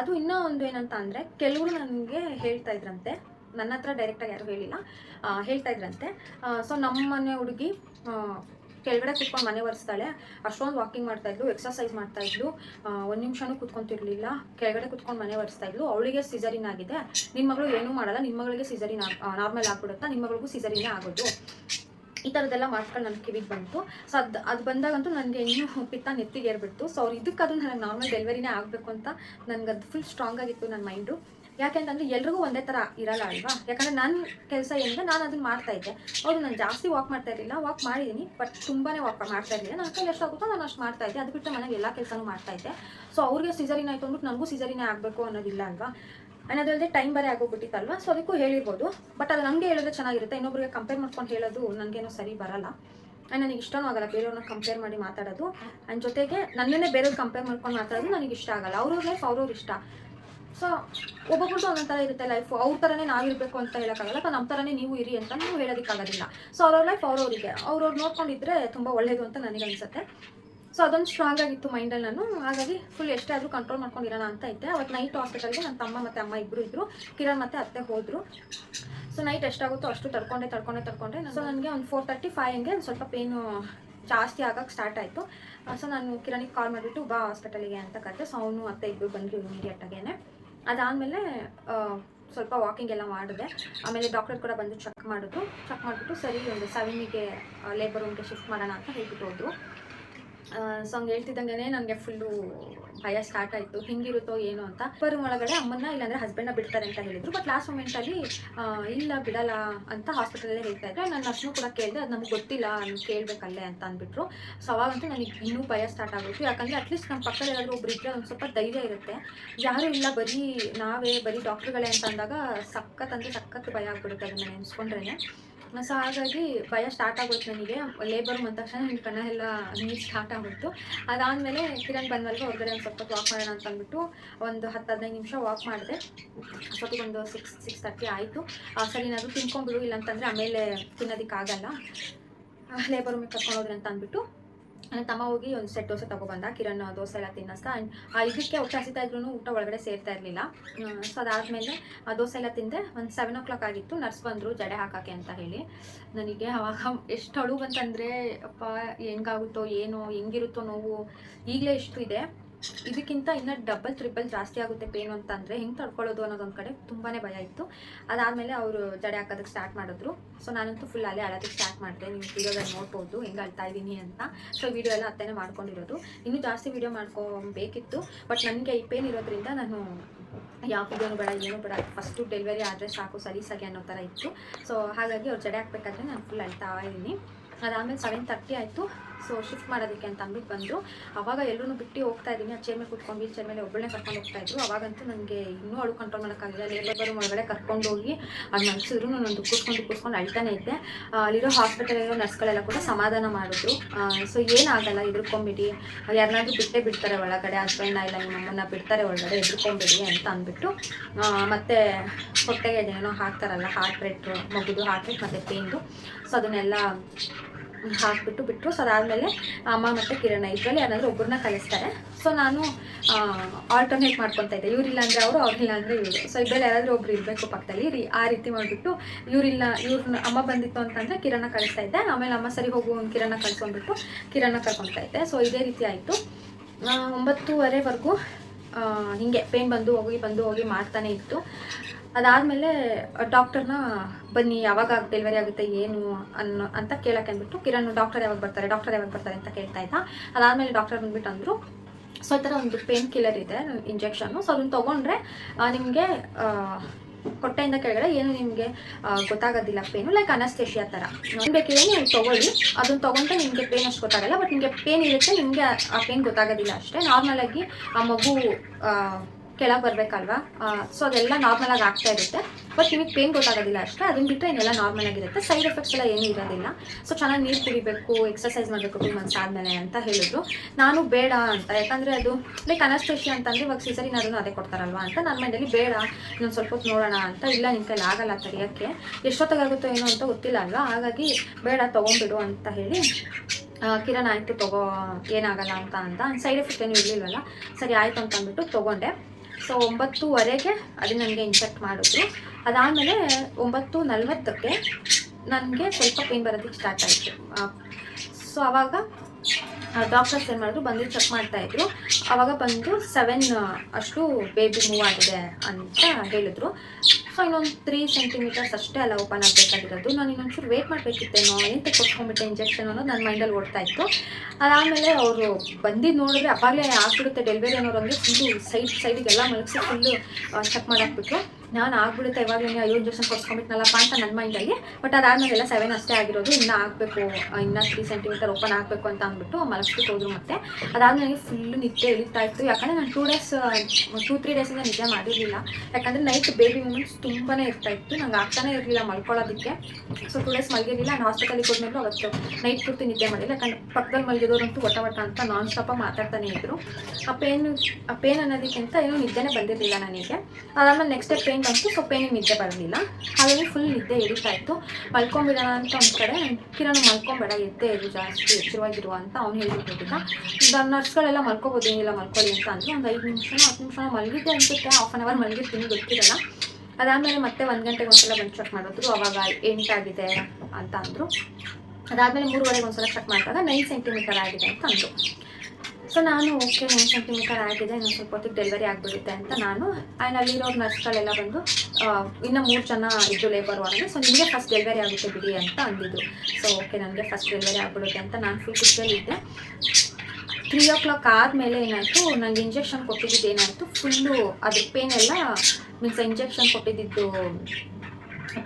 ಅದು ಇನ್ನೂ ಒಂದು ಏನಂತ ಅಂದರೆ, ಕೆಲವರು ನನಗೆ ಹೇಳ್ತಾ ಇದ್ರಂತೆ. ನನ್ನ ಹತ್ರ ಡೈರೆಕ್ಟಾಗಿ ಯಾರು ಹೇಳಿಲ್ಲ. ಹೇಳ್ತಾ ಇದ್ರಂತೆ. ಸೊ ನಮ್ಮ ಮನೆ ಹುಡುಗಿ ಕೆಳಗಡೆ ಕುತ್ಕೊಂಡು ಮನೆ ಒರೆಸ್ತಾಳೆ. ಅಷ್ಟೊಂದು ವಾಕಿಂಗ್ ಮಾಡ್ತಾ ಇದ್ಲು ಎಕ್ಸರ್ಸೈಸ್ ಮಾಡ್ತಾ ಇದ್ಲು. ಒಂದು ನಿಮಿಷನೂ ಕುತ್ಕೊಂತಿರ್ಲಿಲ್ಲ. ಕೆಳಗಡೆ ಕುತ್ಕೊಂಡು ಮನೆ ಒರೆಸ್ತಾ ಇದ್ಲು. ಅವಳಿಗೆ ಸಿಜರಿನ್ ಆಗಿದೆ. ನಿಮ್ಮ ಮಗಳು ಏನೂ ಮಾಡಲ್ಲ. ನಿಮ್ಮ ಮಗಳಿಗೆ ಸಿಜರಿನ್ ನಾರ್ಮಲ್ ಆಗ್ಬಿಡುತ್ತಾ? ನಿಮ್ಮ ಮಗಳಿಗೂ ಸಿಜರಿನೇ ಆಗೋದು? ಈ ಥರದ್ದೆಲ್ಲ ಮಾಡ್ಕೊಂಡು ನನ್ನ ಕಿವಿಗೆ ಬಂತು. ಸೊ ಅದು ಅದು ಬಂದಾಗಂತೂ ನನಗೆ ಇನ್ನೂ ಪಿತ್ತ ನೆತ್ತಿಗೆ ಏರ್ಬಿಡ್ತು ಸೊ ಅವ್ರು ಇದಕ್ಕದು ನನಗೆ ನಾರ್ಮಲ್ ಡೆಲಿವರಿನೇ ಆಗಬೇಕು ಅಂತ ನನಗೆ ಅದು ಫುಲ್ ಸ್ಟ್ರಾಂಗ್ ಆಗಿತ್ತು ನನ್ನ ಮೈಂಡು ಯಾಕೆಂತಂದ್ರೆ ಎಲ್ರಿಗೂ ಒಂದೇ ಥರ ಇರಲ್ಲ ಅಲ್ವಾ? ಯಾಕಂದರೆ ನನ್ನ ಕೆಲಸ ಏನಿದೆ ನಾನು ಅದನ್ನು ಮಾಡ್ತಾ ಇದ್ದೆ. ಹೌದು, ನಾನು ಜಾಸ್ತಿ ವಾಕ್ ಮಾಡ್ತಾ ಇರಲಿಲ್ಲ ವಾಕ್ ಮಾಡಿದ್ದೀನಿ ಬಟ್ ತುಂಬಾನೇ ವಾಕ್ ಮಾಡ್ತಾ ಇರಲಿಲ್ಲ. ನನ್ನ ಕೈಲಿ ಎಷ್ಟಾಗುತ್ತೋ ನಾನು ಅಷ್ಟು ಮಾಡ್ತಾ ಇದ್ದೆ. ಅದು ಬಿಟ್ಟರೆ ಮನೆಗೆ ಎಲ್ಲ ಕೆಲಸನೂ ಮಾಡ್ತಾ ಇದ್ದೆ. ಸೊ ಅವ್ರಿಗೆ ಸೀಸರಿನ ಆಯಿತು ಅಂದ್ಬಿಟ್ಟು ನನಗೂ ಸಿಸರಿನೇ ಆಗಬೇಕು ಅನ್ನೋದಿಲ್ಲ ಅಲ್ವಾ? ಆ್ಯಂಡ್ ಅದಲ್ಲದೆ ಟೈಮ್ ಬರೇ ಆಗೋಗ್ಬಿಟ್ಟಿತ್ತಲ್ವಾ? ಸೊ ಅದಕ್ಕೂ ಹೇಳಿರ್ಬೋದು. ಬಟ್ ಅದು ನನಗೆ ಹೇಳೋದು ಚೆನ್ನಾಗಿರುತ್ತೆ. ಇನ್ನೊಬ್ರಿಗೆ ಕಂಪೇರ್ ಮಾಡ್ಕೊಂಡು ಹೇಳೋದು ನನಗೇನೋ ಸರಿ ಬರಲ್ಲ. ಆ್ಯಂಡ್ ನನಗೆ ಇಷ್ಟನೂ ಆಗಲ್ಲ ಬೇರೆಯವ್ರನ್ನ ಕಂಪೇರ್ ಮಾಡಿ ಮಾತಾಡೋದು. ಆ್ಯಂಡ್ ಜೊತೆಗೆ ನನ್ನನ್ನೇ ಬೇರೆಯವ್ರು ಕಂಪೇರ್ ಮಾಡ್ಕೊಂಡು ಮಾತಾಡೋದು ನನಗೆ ಇಷ್ಟ ಆಗಲ್ಲ. ಅವ್ರವ್ರ ಲೈಫ್ ಅವ್ರವ್ರ ಇಷ್ಟ. ಸೊ ಒಬ್ಬೊಬ್ರದ್ದು ಒಂದೊಂದು ಥರ ಇರುತ್ತೆ ಲೈಫು ಅವ್ರ ಥರನೇ ನಾವಿರಬೇಕು ಅಂತ ಹೇಳೋಕ್ಕಾಗಲ್ಲ, ಅಥವಾ ನಮ್ಮ ಥರನೇ ನೀವು ಇರಿ ಅಂತ ನೀವು ಹೇಳೋದಕ್ಕಾಗೋದಿಲ್ಲ. ಸೊ ಅವ್ರವ್ರ ಲೈಫ್ ಅವ್ರವ್ರಿಗೆ. ಅವ್ರವ್ರು ನೋಡ್ಕೊಂಡಿದ್ರೆ ತುಂಬ ಒಳ್ಳೇದು ಅಂತ ನನಗೆ ಅನಿಸುತ್ತೆ. ಸೊ ಅದೊಂದು ಸ್ಟ್ರಾಂಗ್ ಆಗಿತ್ತು ಮೈಂಡಲ್ಲಿ ನಾನು. ಹಾಗಾಗಿ ಫುಲ್ ಎಷ್ಟೇ ಆದರೂ ಕಂಟ್ರೋಲ್ ಮಾಡ್ಕೊಂಡಿರೋಣ ಅಂತ ಐತೆ ಅವತ್ತು ನೈಟ್ ಹಾಸ್ಪಿಟಲ್ಗೆ ನನ್ನ ತಮ್ಮ ಮತ್ತು ಅಮ್ಮ ಇಬ್ಬರು ಇದ್ದರು ಕಿರಣ್ ಮತ್ತು ಅತ್ತೆ ಹೋದರು. ಸೊ ನೈಟ್ ಎಷ್ಟಾಗುತ್ತೋ ಅಷ್ಟು ತಡ್ಕೊಂಡೆ ತಡ್ಕೊಂಡೆ ತಡ್ಕೊಂಡೆ. ಸೊ ನನಗೆ ಒಂದು ಫೋರ್ ತರ್ಟಿ ಫೈವ್ ಹಂಗೆ ಒಂದು ಸ್ವಲ್ಪ ಪೇನು ಜಾಸ್ತಿ ಆಗೋಕ್ಕೆ ಸ್ಟಾರ್ಟ್ ಆಯಿತು. ಸೊ ನಾನು ಕಿರಣಿಗೆ ಕಾಲ್ ಮಾಡಿಬಿಟ್ಟು ಬಾ ಹಾಸ್ಪಿಟಲಿಗೆ ಅಂತ ಕರೆದೆ. ಸೊ ಅವನು ಅತ್ತೆ ಇಬ್ಬರು ಬಂದರು ಇಮಿಡಿಯೇಟಾಗೇನೆ ಅದಾದಮೇಲೆ ಸ್ವಲ್ಪ ವಾಕಿಂಗ್ ಎಲ್ಲ ಮಾಡಿದೆ. ಆಮೇಲೆ ಡಾಕ್ಟರ್ ಕೂಡ ಬಂದು ಚೆಕ್ ಮಾಡಿದ್ರು ಚೆಕ್ ಮಾಡಿಬಿಟ್ಟು ಸರಿ, ಒಂದು ಸೆವೆನಿಗೆ ಲೇಬರ್ ರೂಮ್ಗೆ ಶಿಫ್ಟ್ ಮಾಡೋಣ ಅಂತ ಹೇಳ್ಬಿಟ್ಟು ಹೋದ್ರು. ಸೊ ಹಂಗೆ ಹೇಳ್ತಿದ್ದಂಗೆ ನನಗೆ ಫುಲ್ಲು ಭಯ ಸ್ಟಾರ್ಟ್ ಆಯಿತು. ಹಿಂಗಿರುತ್ತೋ ಏನೋ ಅಂತ. ಬರೋ ಒಳಗಡೆ ಅಮ್ಮನ್ನ ಇಲ್ಲಾಂದರೆ ಹಸ್ಬೆಂಡ್ನ ಬಿಡ್ತಾರೆ ಅಂತ ಹೇಳಿದ್ರು. ಬಟ್ ಲಾಸ್ಟ್ ಮೂಮೆಂಟಲ್ಲಿ ಇಲ್ಲ ಬಿಡಲ್ಲ ಅಂತ ಹಾಸ್ಪಿಟಲಲ್ಲೇ ಹೇಳ್ತಾ ಇದ್ರೆ. ನನ್ನ ಅಷ್ಟು ಕೂಡ ಕೇಳಿದೆ, ಅದು ನಮ್ಗೆ ಗೊತ್ತಿಲ್ಲ ನಾನು ಕೇಳಬೇಕಲ್ಲೇ ಅಂತ ಅಂದ್ಬಿಟ್ರು. ಸೊ ಅವಾಗಂತೂ ನನಗೆ ಇನ್ನೂ ಭಯ ಸ್ಟಾರ್ಟ್ ಆಗೋಯ್ತು. ಯಾಕಂದರೆ ಅಟ್ಲೀಸ್ಟ್ ನಮ್ಮ ಪಕ್ಕದಲ್ಲಿ ಏನಾದರೂ ಒಬ್ರು ಇದ್ದರೆ ಒಂದು ಸ್ವಲ್ಪ ಧೈರ್ಯ ಇರುತ್ತೆ. ಯಾರೂ ಇಲ್ಲ, ಬರೀ ನಾವೇ, ಬರೀ ಡಾಕ್ಟ್ರುಗಳೇ ಅಂತ ಅಂದಾಗ ಸಖತ್ ಅಂದರೆ ಸಖತ್ ಭಯ ಆಗ್ಬಿಡುತ್ತೆ ಅದನ್ನು ನೆನೆಸ್ಕೊಂಡ್ರೆ ಸೊ ಹಾಗಾಗಿ ಭಯ ಸ್ಟಾರ್ಟ್ ಆಗೋಯ್ತು ನನಗೆ. ಲೇಬರ್ ಬಂದ ತಕ್ಷಣ ನನ್ನ ಕಣ್ಣೆಲ್ಲ ನೀರು ಸ್ಟಾರ್ಟ್ ಆಗೋಯ್ತು ಅದಾದಮೇಲೆ ಕಿರಣ್ ಬಂದ್ಮೇಲೆ ಹೊರಗಡೆ ಒಂದು ಸ್ವಲ್ಪ ವಾಕ್ ಮಾಡೋಣ ಅಂತ ಅಂದ್ಬಿಟ್ಟು ಒಂದು ಹತ್ತು ಹದಿನೈದು ನಿಮಿಷ ವಾಕ್ ಮಾಡಿದೆ. ಒಂದು ಸಿಕ್ಸ್ ಸಿಕ್ಸ್ ತರ್ಟಿ ಆಯಿತು. ಸರಿ ಏನಾದರೂ ತಿನ್ಕೊಂಡ್ಬಿಡು, ಇಲ್ಲಾಂತಂದರೆ ಆಮೇಲೆ ತಿನ್ನೋದಕ್ಕಾಗಲ್ಲ. ಲೇಬರ್ ರೂಮಿಗೆ ಕರ್ಕೊಂಡು ಹೋದ್ರಿ ಅಂತ ಅಂದ್ಬಿಟ್ಟು ನನ್ನ ತಮ್ಮ ಹೋಗಿ ಒಂದು ಸೆಟ್ ದೋಸೆ ತೊಗೊಬಂದ ಕಿರಣ್ ದೋಸೆ ಎಲ್ಲ ತಿನ್ನಿಸ್ತಾ ಆ್ಯಂಡ್ ಇದಕ್ಕೆ ಹೊಟ್ಟೆ ಇದ್ರು ಇದ್ರೂ ಊಟ ಒಳಗಡೆ ಸೇರ್ತಾ ಇರಲಿಲ್ಲ. ಸೊ ಅದಾದ್ಮೇಲೆ ಆ ದೋಸೆ ಎಲ್ಲ ತಿಂದೆ. ಒಂದು ಸೆವೆನ್ ಓ ಕ್ಲಾಕ್ ಆಗಿತ್ತು, ನರ್ಸ್ ಬಂದರು ಜಡೆ ಹಾಕೋಕ್ಕೆ ಅಂತ ಹೇಳಿ. ನನಗೆ ಅವಾಗ ಎಷ್ಟು ಅಳು ಬಂತಂದರೆ ಅಪ್ಪ ಹೆಂಗಾಗುತ್ತೋ, ಏನೋ, ಹೆಂಗಿರುತ್ತೋ ನೋವು, ಈಗಲೇ ಎಷ್ಟು ಇದೆ ಇದಕ್ಕಿಂತ ಇನ್ನೂ ಡಬಲ್ ಟ್ರಿಬಲ್ ಜಾಸ್ತಿ ಆಗುತ್ತೆ ಪೇನು ಅಂತಂದರೆ ಹೆಂಗೆ ತಡ್ಕೊಳ್ಳೋದು ಅನ್ನೋದೊಂದು ಕಡೆ ತುಂಬಾ ಭಯ ಇತ್ತು. ಅದಾದಮೇಲೆ ಅವರು ಜಡೆ ಹಾಕೋದಕ್ಕೆ ಸ್ಟಾರ್ಟ್ ಮಾಡಿದ್ರು. ಸೊ ನಾನಂತೂ ಫುಲ್ ಅಲ್ಲೇ ಅಳೋದಕ್ಕೆ ಸ್ಟಾರ್ಟ್ ಮಾಡಿದೆ. ನೀವು ವೀಡಿಯೋದಲ್ಲಿ ನೋಡ್ಬೋದು, ಹೆಂಗೆ ಅಳ್ತಾ ಇದ್ದೀನಿ ಅಂತ. ಸೊ ವಿಡಿಯೋ ಎಲ್ಲ ಅತ್ತೇನೆ ಮಾಡ್ಕೊಂಡಿರೋದು. ಇನ್ನೂ ಜಾಸ್ತಿ ವಿಡಿಯೋ ಮಾಡ್ಕೊಬೇಕಿತ್ತು. ಬಟ್ ನನಗೆ ಈ ಪೇನ್ ಇರೋದ್ರಿಂದ ನಾನು ಯಾವ ವಿಡಿಯೋನು ಬೇಡ, ಏನೂ ಬೇಡ. ಫಸ್ಟು ಡೆಲಿವರಿ ಆದರೆ ಸಾಕು ಸಲೀಸಾಗಿ ಅನ್ನೋ ಥರ ಇತ್ತು. ಸೊ ಹಾಗಾಗಿ ಅವ್ರು ಜಡೆ ಹಾಕ್ಬೇಕಾದ್ರೆ ನಾನು ಫುಲ್ ಅಳ್ತಾ ಇದ್ದೀನಿ. ಅದಾದಮೇಲೆ ಸೆವೆನ್ ತರ್ಟಿ ಆಯಿತು. ಸೊ ಶಿಫ್ಟ್ ಮಾಡೋದಕ್ಕೆ ಅಂತ ಅಂದ್ಬಿಟ್ಟು ಬಂದು ಅವಾಗ ಎಲ್ಲರೂ ಬಿಟ್ಟು ಹೋಗ್ತಾ ಇದ್ದೀನಿ. ಆ ಚೇರ್ ಮೇಲೆ ಕುತ್ಕೊಂಡು ವೀಲ್ ಚೇರ್ ಮೇಲೆ ಒಬ್ಬಳನ್ನೇ ಕರ್ಕೊಂಡು ಹೋಗ್ತಾ ಇದ್ರು. ಅವಾಗಂತೂ ನನಗೆ ಇನ್ನೂ ಅಳು ಕಂಟ್ರೋಲ್ ಮಾಡೋಕ್ಕಾಗಿಲ್ಲ ಲೇಬರ್ ಒಳಗಡೆ ಕರ್ಕೊಂಡು ಹೋಗಿ ಅದು ನಡೆಸಿದ್ರು ನಾನು ಕೂತ್ಕೊಂಡು ಕೂತ್ಕೊಂಡು ಅಳ್ತಾನೆ ಇದ್ದೆ. ಅಲ್ಲಿರೋ ಹಾಸ್ಪಿಟಲಲ್ಲಿರೋ ನರ್ಸ್ಗಳೆಲ್ಲ ಕೂಡ ಸಮಾಧಾನ ಮಾಡಿದ್ರು. ಸೊ ಏನಾಗಲ್ಲ, ಎದುರ್ಕೊಂಬಿಡಿ. ಯಾರನ್ನಾದ್ರೂ ಬಿಟ್ಟೇ ಬಿಡ್ತಾರೆ ಒಳಗಡೆ. ಹಸ್ಬೆಂಡ್ನ ಇಲ್ಲ ನಿಮ್ಮ ಅಮ್ಮನ್ನ ಬಿಡ್ತಾರೆ ಒಳಗಡೆ. ಎದುರ್ಕೊಂಬಿಡಿ ಅಂತ ಅಂದ್ಬಿಟ್ಟು ಮತ್ತೆ ಹೊಟ್ಟೆಗೆ ಏನೋ ಹಾಕ್ತಾರಲ್ಲ ಹಾರ್ಟ್ ರೇಟ್ ಮಗುದು ಹಾರ್ಟ್ ರೇಟ್ ಮತ್ತು ಪೇನ್ದು ಸೊ ಅದನ್ನೆಲ್ಲ ಹಾಕ್ಬಿಟ್ಟು ಬಿಟ್ಟರು ಸೊ ಅದಾದಮೇಲೆ ಅಮ್ಮ ಮತ್ತು ಕಿರಣ ಇದರಲ್ಲಿ ಯಾರಾದರೂ ಒಬ್ಬರನ್ನ ಕಳಿಸ್ತಾರೆ. ಸೊ ನಾನು ಆಲ್ಟರ್ನೇಟ್ ಮಾಡ್ಕೊತಾ ಇದ್ದೆ. ಇವರಿಲ್ಲ ಅಂದರೆ ಅವರು ಅವ್ರಿಲ್ಲ ಅಂದರೆ ಇವರು. ಸೊ ಇಬ್ಬರಲ್ಲಿ ಯಾರಾದರೂ ಒಬ್ರು ಇರಬೇಕು ಪಕ್ಕದಲ್ಲಿ ಆ ರೀತಿ ಮಾಡಿಬಿಟ್ಟು ಇವರಿಲ್ಲ ಇವ್ರನ್ನ ಅಮ್ಮ ಬಂದಿತ್ತು ಅಂತಂದರೆ ಕಿರಣ ಕಳಿಸ್ತಾ ಇದ್ದೆ. ಆಮೇಲೆ ಅಮ್ಮ, ಸರಿ, ಹೋಗು, ಒಂದು ಕಿರಣ ಕಳ್ಕೊಂಡ್ಬಿಟ್ಟು ಕಿರಣ ಕರ್ಕೊತಾ ಇದ್ದೆ. ಸೊ ಇದೇ ರೀತಿ ಆಯಿತು. ಒಂಬತ್ತೂವರೆವರೆಗೂ ಹೀಗೆ ಪೇನ್ ಬಂದು ಹೋಗಿ ಬಂದು ಹೋಗಿ ಮಾಡ್ತಾನೆ ಇತ್ತು. ಅದಾದಮೇಲೆ ಡಾಕ್ಟರ್ನ ಬನ್ನಿ, ಯಾವಾಗ ಡೆಲಿವರಿ ಆಗುತ್ತೆ, ಏನು ಅನ್ನೋ, ಅಂತ ಕೇಳಕ್ಕೆ ಅಂದ್ಬಿಟ್ಟು ಕಿರಣ್ ಡಾಕ್ಟರ್ ಯಾವಾಗ ಬರ್ತಾರೆ, ಡಾಕ್ಟರ್ ಯಾವಾಗ ಬರ್ತಾರೆ ಅಂತ ಕೇಳ್ತಾ ಇದ್ದ. ಅದಾದಮೇಲೆ ಡಾಕ್ಟರ್ ಬಂದ್ಬಿಟ್ಟು ಅಂದರು ಸೊ ಈ ಥರ ಒಂದು ಪೇನ್ ಕಿಲ್ಲರ್ ಇದೆ ಇಂಜೆಕ್ಷನ್ನು ಸೊ ಅದನ್ನು ತೊಗೊಂಡ್ರೆ ನಿಮಗೆ ಹೊಟ್ಟೆಯಿಂದ ಕೆಳಗಡೆ ಏನು ನಿಮಗೆ ಗೊತ್ತಾಗೋದಿಲ್ಲ. ಪೇನು ಲೈಕ್ ಅನಸ್ತೇಷಿಯಾ ಥರ ಬೇಕಿದ್ರೆ ನೀವು ತೊಗೊಳ್ಳಿ. ಅದನ್ನು ತೊಗೊಂಡ್ರೆ ನಿಮಗೆ ಪೇನ್ ಅಷ್ಟು ಗೊತ್ತಾಗಲ್ಲ ಬಟ್ ನಿಮಗೆ ಪೇನ್ ಇರುತ್ತೆ, ನಿಮಗೆ ಆ ಪೇನ್ ಗೊತ್ತಾಗೋದಿಲ್ಲ ಅಷ್ಟೇ. ನಾರ್ಮಲಾಗಿ ಆ ಮಗು ಕೆಳಗೆ ಬರಬೇಕಲ್ವಾ? ಸೊ ಅದೆಲ್ಲ ನಾರ್ಮಲಾಗಿ ಆಗ್ತಾ ಇರುತ್ತೆ. ಬಟ್ ನಿಮಗೆ ಪೇನ್ ಗೊತ್ತಾಗೋದಿಲ್ಲ ಅಷ್ಟೇ ಅದನ್ನ ಬಿಟ್ಟರೆ ಇನ್ನೆಲ್ಲ ನಾರ್ಮಲ್ ಆಗಿರುತ್ತೆ. ಸೈಡ್ ಎಫೆಕ್ಟ್ಸ್ ಎಲ್ಲ ಏನೂ ಇರೋದಿಲ್ಲ. ಸೊ ಚೆನ್ನಾಗಿ ನೀರು ಕುಡಿಬೇಕು ಎಕ್ಸಸೈಸ್ ಮಾಡಬೇಕು ಟೂ ಮಂತ್ಸ್ ಆದಮೇಲೆ ಅಂತ ಹೇಳಿದ್ರು. ನಾನು ಬೇಡ ಅಂತ, ಯಾಕಂದರೆ ಅದು ಲೈಕ್ ಅನಸ್ತೇಷಿ ಅಂತಂದರೆ ಇವಾಗ ಸಿಸರಿನ ಅದನ್ನು ಅದೇ ಕೊಡ್ತಾರಲ್ವಾ ಅಂತ ನನ್ನ ಮೈಂಡಲ್ಲಿ ಬೇಡ, ಇನ್ನೊಂದು ಸ್ವಲ್ಪ ಹೊತ್ತು ನೋಡೋಣ ಅಂತ. ಇಲ್ಲ ನಿನ್ನ ಕೈಲಿ ಆಗಲ್ಲ ತಡೆಯೋಕ್ಕೆ. ಎಷ್ಟೊತ್ತಾಗುತ್ತೋ ಏನೋ ಅಂತ ಗೊತ್ತಿಲ್ಲ ಅಲ್ವಾ? ಹಾಗಾಗಿ ಬೇಡ ತೊಗೊಂಬಿಡು ಅಂತ ಹೇಳಿ ಕಿರಣ್ ಆಯಿತು ತಗೋ, ಏನಾಗಲ್ಲ ಅಂತ ಅಂತ. ಸೈಡ್ ಎಫೆಕ್ಟ್ ಏನೂ ಇರಲಿಲ್ಲಲ್ಲ ಸರಿ, ಆಯಿತು ಅಂತ ಅಂದ್ಬಿಟ್ಟು ತೊಗೊಂಡೆ. ಸೊ ಒಂಬತ್ತುವರೆಗೆ ಅದು ನನಗೆ ಇನ್ಸೆಕ್ಟ್ ಮಾಡಿದ್ರು. ಅದಾದಮೇಲೆ ಒಂಬತ್ತು ನಲ್ವತ್ತಕ್ಕೆ ನನಗೆ ಸ್ವಲ್ಪ ಪೇನ್ ಬರೋದಕ್ಕೆ ಸ್ಟಾರ್ಟ್ ಆಯಿತು. ಸೊ ಆವಾಗ ಡಾಕ್ಟರ್ಸ್ ಏನು ಮಾಡಿದ್ರು, ಬಂದು ಚೆಕ್ ಮಾಡ್ತಾ ಇದ್ರು. ಆವಾಗ ಬಂದು ಸೆವೆನ್ ಅಷ್ಟು ಬೇಬಿ ಮೂವ್ ಆಗಿದೆ ಅಂತ ಹೇಳಿದ್ರು. ಸೊ ಇನ್ನೊಂದು ತ್ರೀ ಸೆಂಟಿಮೀಟರ್ಸ್ ಅಷ್ಟೇ ಅಲ್ಲ ಓಪನ್ ಆಗಬೇಕಾಗಿರೋದು. ನಾನು ಇನ್ನೊಂಚೂರು ವೇಟ್ ಮಾಡಬೇಕಿತ್ತೇನೋ ಎಂತ ಕೊಟ್ಕೊಂಡ್ಬಿಟ್ಟೆ ಇಂಜೆಕ್ಷನ್ ಅನ್ನೋದು ನನ್ನ ಮೈಂಡಲ್ಲಿ ಓಡ್ತಾ ಇತ್ತು. ಅದಾದಮೇಲೆ ಅವರು ಬಂದಿದ್ದು ನೋಡಿದ್ರೆ ಅವಾಗಲೇ ಆಗ್ಬಿಡುತ್ತೆ ಡೆಲಿವರಿ ಅನ್ನೋರು ಅಂದರೆ ಫುಲ್ಲು ಸೈಡ್ ಸೈಡಿಗೆಲ್ಲ ಮಲಗಿಸಿ ಫುಲ್ಲು ಚೆಕ್ ಮಾಡಾಕ್ಬಿಟ್ರು. ನಾನು ಆಗ್ಬಿಡುತ್ತೆ ಇವಾಗಲೇ ಅಯ್ಯೋ ಇಂಜೆಕ್ಷನ್ ಕೊಡ್ಸ್ಕೊಂಬಿಟ್ನಲ್ಲಪ್ಪ ಅಂತ ನನ್ನ ಮೈಂಡಲ್ಲಿ ಬಟ್ ಅದಾದಮೇಲೆ ಎಲ್ಲ ಸೆವೆನ್ ಅಷ್ಟೇ ಆಗಿರೋದು, ಇನ್ನೂ ಆಗಬೇಕು ಇನ್ನೂ ತ್ರೀ ಸೆಂಟಿಮೀಟರ್ ಓಪನ್ ಆಗಬೇಕು ಅಂತ ಅಂದ್ಬಿಟ್ಟು ಮಲಗಿಸ್ಬಿಟ್ಟು ಹೋದ್ರು ಮತ್ತೆ. ಅದಾದ್ಮೇಲೆ ನನಗೆ ಫುಲ್ ನಿದ್ದೆ ಇಳಿತಾ ಇತ್ತು. ಯಾಕಂದರೆ ನಾನು ಟೂ ಡೇಸ್ ಟೂ ತ್ರೀ ಡೇಸಿಂದ ನಿದ್ದೆ ಮಾಡಿರಲಿಲ್ಲ. ಯಾಕಂದರೆ ನೈಟ್ ಬೇಬಿ ಮೂಮೆಂಟ್ಸ್ ತುಂಬಾ ಇರ್ತಾ ಇತ್ತು. ನಂಗೆ ಆಗ್ತಾನೆ ಇರಲಿಲ್ಲ ಮಲ್ಕೊಳ್ಳೋದಕ್ಕೆ ಸೊ ಟೂ ಡೇಸ್ ಮಲಗಿರಲಿಲ್ಲ. ನಾನು ಹಾಸ್ಪಿಟಲಿಗೆ ಹೋದ್ಮೇಲೆ ಅವತ್ತು ನೈಟ್ ಪೂರ್ತಿ ನಿದ್ದೆ ಮಾಡಿಲ್ಲ. ಯಾಕಂದ್ರೆ ಪಕ್ಕದಲ್ಲಿ ಮಲಗಿದೋರಂತೂ ವಟ ವಟ ಅಂತ ನಾನ್ ಸ್ಟಾಪಾಗಿ ಮಾತಾಡ್ತಾನೆ ಇದ್ರು. ಆ ಪೇನ್ ಆ ಪೇನ್ ಅನ್ನೋದಕ್ಕಿಂತ ಏನೂ ನಿದ್ದೆನೇ ಬಂದಿರಲಿಲ್ಲ ನನಗೆ. ಅದಾದಮೇಲೆ ನೆಕ್ಸ್ಟ್ ಡೇ ಬಂತು ಸೊ ಪೇನಿಗೆ ನಿದ್ದೆ ಬರಲಿಲ್ಲ. ಹಾಗಾಗಿ ಫುಲ್ ನಿದ್ದೆ ಹಿಡಿತಾ ಇತ್ತು. ಮಲ್ಕೊಂಬಿಡೋಣ ಅಂತ ಒಂದು ಕಡೆ, ಕಿರಣ್ ಮಲ್ಕೊಂಬೇಡ ನಿದ್ದೆ ಇದು ಜಾಸ್ತಿ ಎಚ್ಚರವಾಗಿರುವ ಅಂತ ಅವ್ನು ಹೇಳ್ಬಿಟ್ಟಿದ್ದ ನರ್ಸ್ಗಳೆಲ್ಲ ಮಲ್ಕೋಬೋದು, ಏನಿಲ್ಲ ಮಲ್ಕೊಳ್ಳಿ ಅಂತ ಅಂದರೆ. ಒಂದು ಐದು ನಿಮಿಷ ಹತ್ತು ನಿಮಿಷ ಮಲಗಿದ್ದೆ ಅನ್ಸುತ್ತೆ. ಹಾಫ್ ಆನ್ ಅವರ್ ಮಲಗಿರ್ತೀನಿ, ಗೊತ್ತಿರಲ್ಲ. ಅದಾದಮೇಲೆ ಮತ್ತೆ ಒಂದು ಗಂಟೆಗೆ ಒಂದ್ಸಲ ಬಂದು ಚೆಕ್ ಮಾಡಿದ್ರು. ಅವಾಗ ಎಂಟಾಗಿದೆ ಅಂತ ಅಂದರು. ಅದಾದಮೇಲೆ ಮೂರುವರೆಗೆ ಒಂದ್ಸಲ ಚೆಕ್ ಮಾಡಿದಾಗ ನೈನ್ ಸೆಂಟಿಮೀಟರ್ ಆಗಿದೆ ಅಂತ ಅಂದರು. ಸೊ ನಾನು ಓಕೆ ನೈನ್ ಸೆಂಟಿಮೀಟರ್ ಆಗಿದೆ, ಇನ್ನೊಂದು ಸ್ವಲ್ಪ ಹೊತ್ತಿಗೆ ಡೆಲಿವರಿ ಆಗಿಬಿಡುತ್ತೆ ಅಂತ ನಾನು ಆ್ಯಂಡ್ ಅಲ್ಲಿರೋ ನರ್ಸ್ಗಳೆಲ್ಲ ಬಂದು ಇನ್ನೂ ಮೂರು ಜನ ಇದ್ದು ಲೇಬರ್ ಒಳಗೆ ಸೊ ನಿಮಗೆ ಫಸ್ಟ್ ಡೆಲಿವರಿ ಆಗುತ್ತೆ ಬಿಡಿ ಅಂತ ಅಂದಿದ್ದು ಸೊ ಓಕೆ ನನಗೆ ಫಸ್ಟ್ ಡೆಲಿವರಿ ಆಗಿಬಿಡುತ್ತೆ ಅಂತ ನಾನು ಫುಲ್ ಖುಷಿಯಲ್ಲಿದ್ದೆ ತ್ರೀ ಓ ಕ್ಲಾಕ್ ಆದಮೇಲೆ ಏನಾಯಿತು ನನಗೆ ಇಂಜೆಕ್ಷನ್ ಕೊಟ್ಟಿದ್ದು ಏನಾಯಿತು ಫುಲ್ಲು ಅದ್ರ ಪೇನ್ ಎಲ್ಲ ಮೀನ್ಸ್ ಇಂಜೆಕ್ಷನ್ ಕೊಟ್ಟಿದ್ದು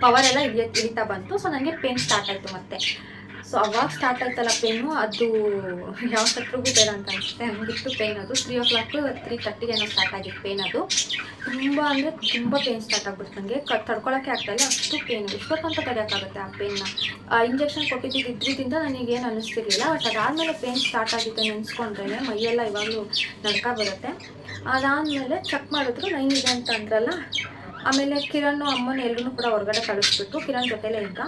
ಪವರ್ ಎಲ್ಲ ಇಳಿತಾ ಬಂತು. ಸೊ ನನಗೆ ಪೇನ್ ಸ್ಟಾರ್ಟ್ ಆಯಿತು ಮತ್ತೆ. ಸೊ ಅವಾಗ ಸ್ಟಾರ್ಟ್ ಆಯ್ತಲ್ಲ ಪೇನು ಅದು ಯಾವ ಸತ್ರಿಗೂ ಬೇಡ ಅಂತ ಅನಿಸುತ್ತೆ. ಹಂಗಿತ್ತು ಪೇನ್ ಅದು. ತ್ರೀ ಓ ಕ್ಲಾಕ್ ತ್ರೀ ತರ್ಟಿಗೆ ಏನೋ ಸ್ಟಾರ್ಟ್ ಆಗಿತ್ತು ಪೇನ್ ಅದು. ತುಂಬ ಅಂದರೆ ತುಂಬ ಪೇನ್ ಸ್ಟಾರ್ಟ್ ಆಗ್ಬಿಡ್ತು ನನಗೆ ಕ, ತಡ್ಕೊಳಕ್ಕೆ ಆಗ್ತಾಯಿಲ್ಲ ಅಷ್ಟು ಪೇನ್ ಎಷ್ಟೊತ್ತಂತ ತಡೆಯೋಕ್ಕಾಗುತ್ತೆ ಆ ಪೇನ್ನ ಇಂಜೆಕ್ಷನ್ ಕೊಟ್ಟಿದ್ದು ಇದ್ರಿಂದ ನನಗೇನು ಅನ್ನಿಸ್ತಿರ್ಲಿಲ್ಲ. ಬಟ್ ಅದಾದಮೇಲೆ ಪೇನ್ ಸ್ಟಾರ್ಟ್ ಆಗಿದೆ ನೆನೆಸ್ಕೊಂಡ್ರೆ ಮೈಯೆಲ್ಲ ಇವಾಗಲೂ ನಡ್ಕ ಬರುತ್ತೆ. ಅದಾದಮೇಲೆ ಚೆಕ್ ಮಾಡಿದ್ರು, ನೈನ್ ಇದೆ ಅಂತ ಅಂದ್ರಲ್ಲ? ಆಮೇಲೆ ಕಿರಣ್ ಅಮ್ಮನ ಎಲ್ಲರೂ ಕೂಡ ಹೊರಗಡೆ ಕಳಿಸ್ಬಿಟ್ಟು ಕಿರಣ್ ಜೊತೆಲೇ ಇದ್ದ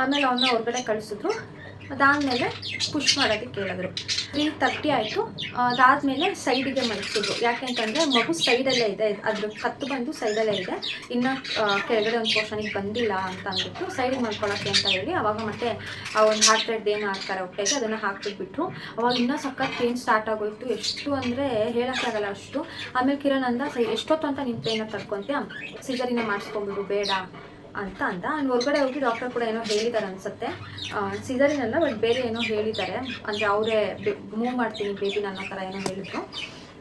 ಆಮೇಲೆ ಅವನ್ನ ಹೊರಗಡೆ ಕಳಿಸಿದ್ರು. ಅದಾದಮೇಲೆ ಪುಷ್ ಮಾಡೋದಕ್ಕೆ ಕೇಳಿದ್ರು. ತ್ರೀ ತರ್ಟಿ ಆಯಿತು. ಅದಾದಮೇಲೆ ಸೈಡಿಗೆ ಮಲಗಿಸಿದ್ರು ಯಾಕೆಂತಂದರೆ ಮಗು ಸೈಡಲ್ಲೇ ಇದೆ. ಅದ್ರ ಕತ್ತು ಬಂದು ಸೈಡಲ್ಲೇ ಇದೆ. ಇನ್ನು ಕೆಳಗಡೆ ಒಂದು ಪೋರ್ಷನಿಗೆ ಬಂದಿಲ್ಲ ಅಂತ ಅಂದ್ಬಿಟ್ಟು ಸೈಡಿಗೆ ಮಲ್ಕೊಳ್ಳೋಕ್ಕೆ ಅಂತ ಹೇಳಿ ಅವಾಗ ಮತ್ತೆ ಆ ಒಂದು ಹಾರ್ಟ್ ರೇಟ್ ಏನು ಹಾಕ್ತಾರೆ ಹೊಟ್ಟೆಗೆ ಅದನ್ನು ಹಾಕ್ಬಿಟ್ಬಿಟ್ರು. ಅವಾಗ ಇನ್ನೂ ಸಖತ್ ಪೇನ್ ಸ್ಟಾರ್ಟ್ ಆಗೋಯ್ತು. ಎಷ್ಟು ಅಂದರೆ ಹೇಳೋಕ್ಕಾಗಲ್ಲ ಅಷ್ಟು. ಆಮೇಲೆ ಕಿರಣ್ ಅಂದ ಸೈ ಎಷ್ಟೊತ್ತು ಅಂತ ನಿನ್ನ ಪೇನ ತರ್ಕೊಂತೀಯ ಸಿಜರಿನ ಮಾಡಿಸ್ಕೊಂಬಿಡು ಬೇಡ. ಅಂತ ಅಂದ ಆ್ಯಂಡ್ ಹೊರಗಡೆ ಹೋಗಿ ಡಾಕ್ಟರ್ ಕೂಡ ಏನೋ ಹೇಳಿದ್ದಾರೆ ಅನ್ಸುತ್ತೆ. ಸಿಸರಿನಲ್ಲ ಬಟ್ ಬೇರೆ ಏನೋ ಹೇಳಿದ್ದಾರೆ ಅಂದರೆ ಅವರೇ ಮೂವ್ ಮಾಡ್ತೀನಿ ಬೇಬಿ ನನ್ನ ಥರ ಏನೋ ಹೇಳಿದ್ರು.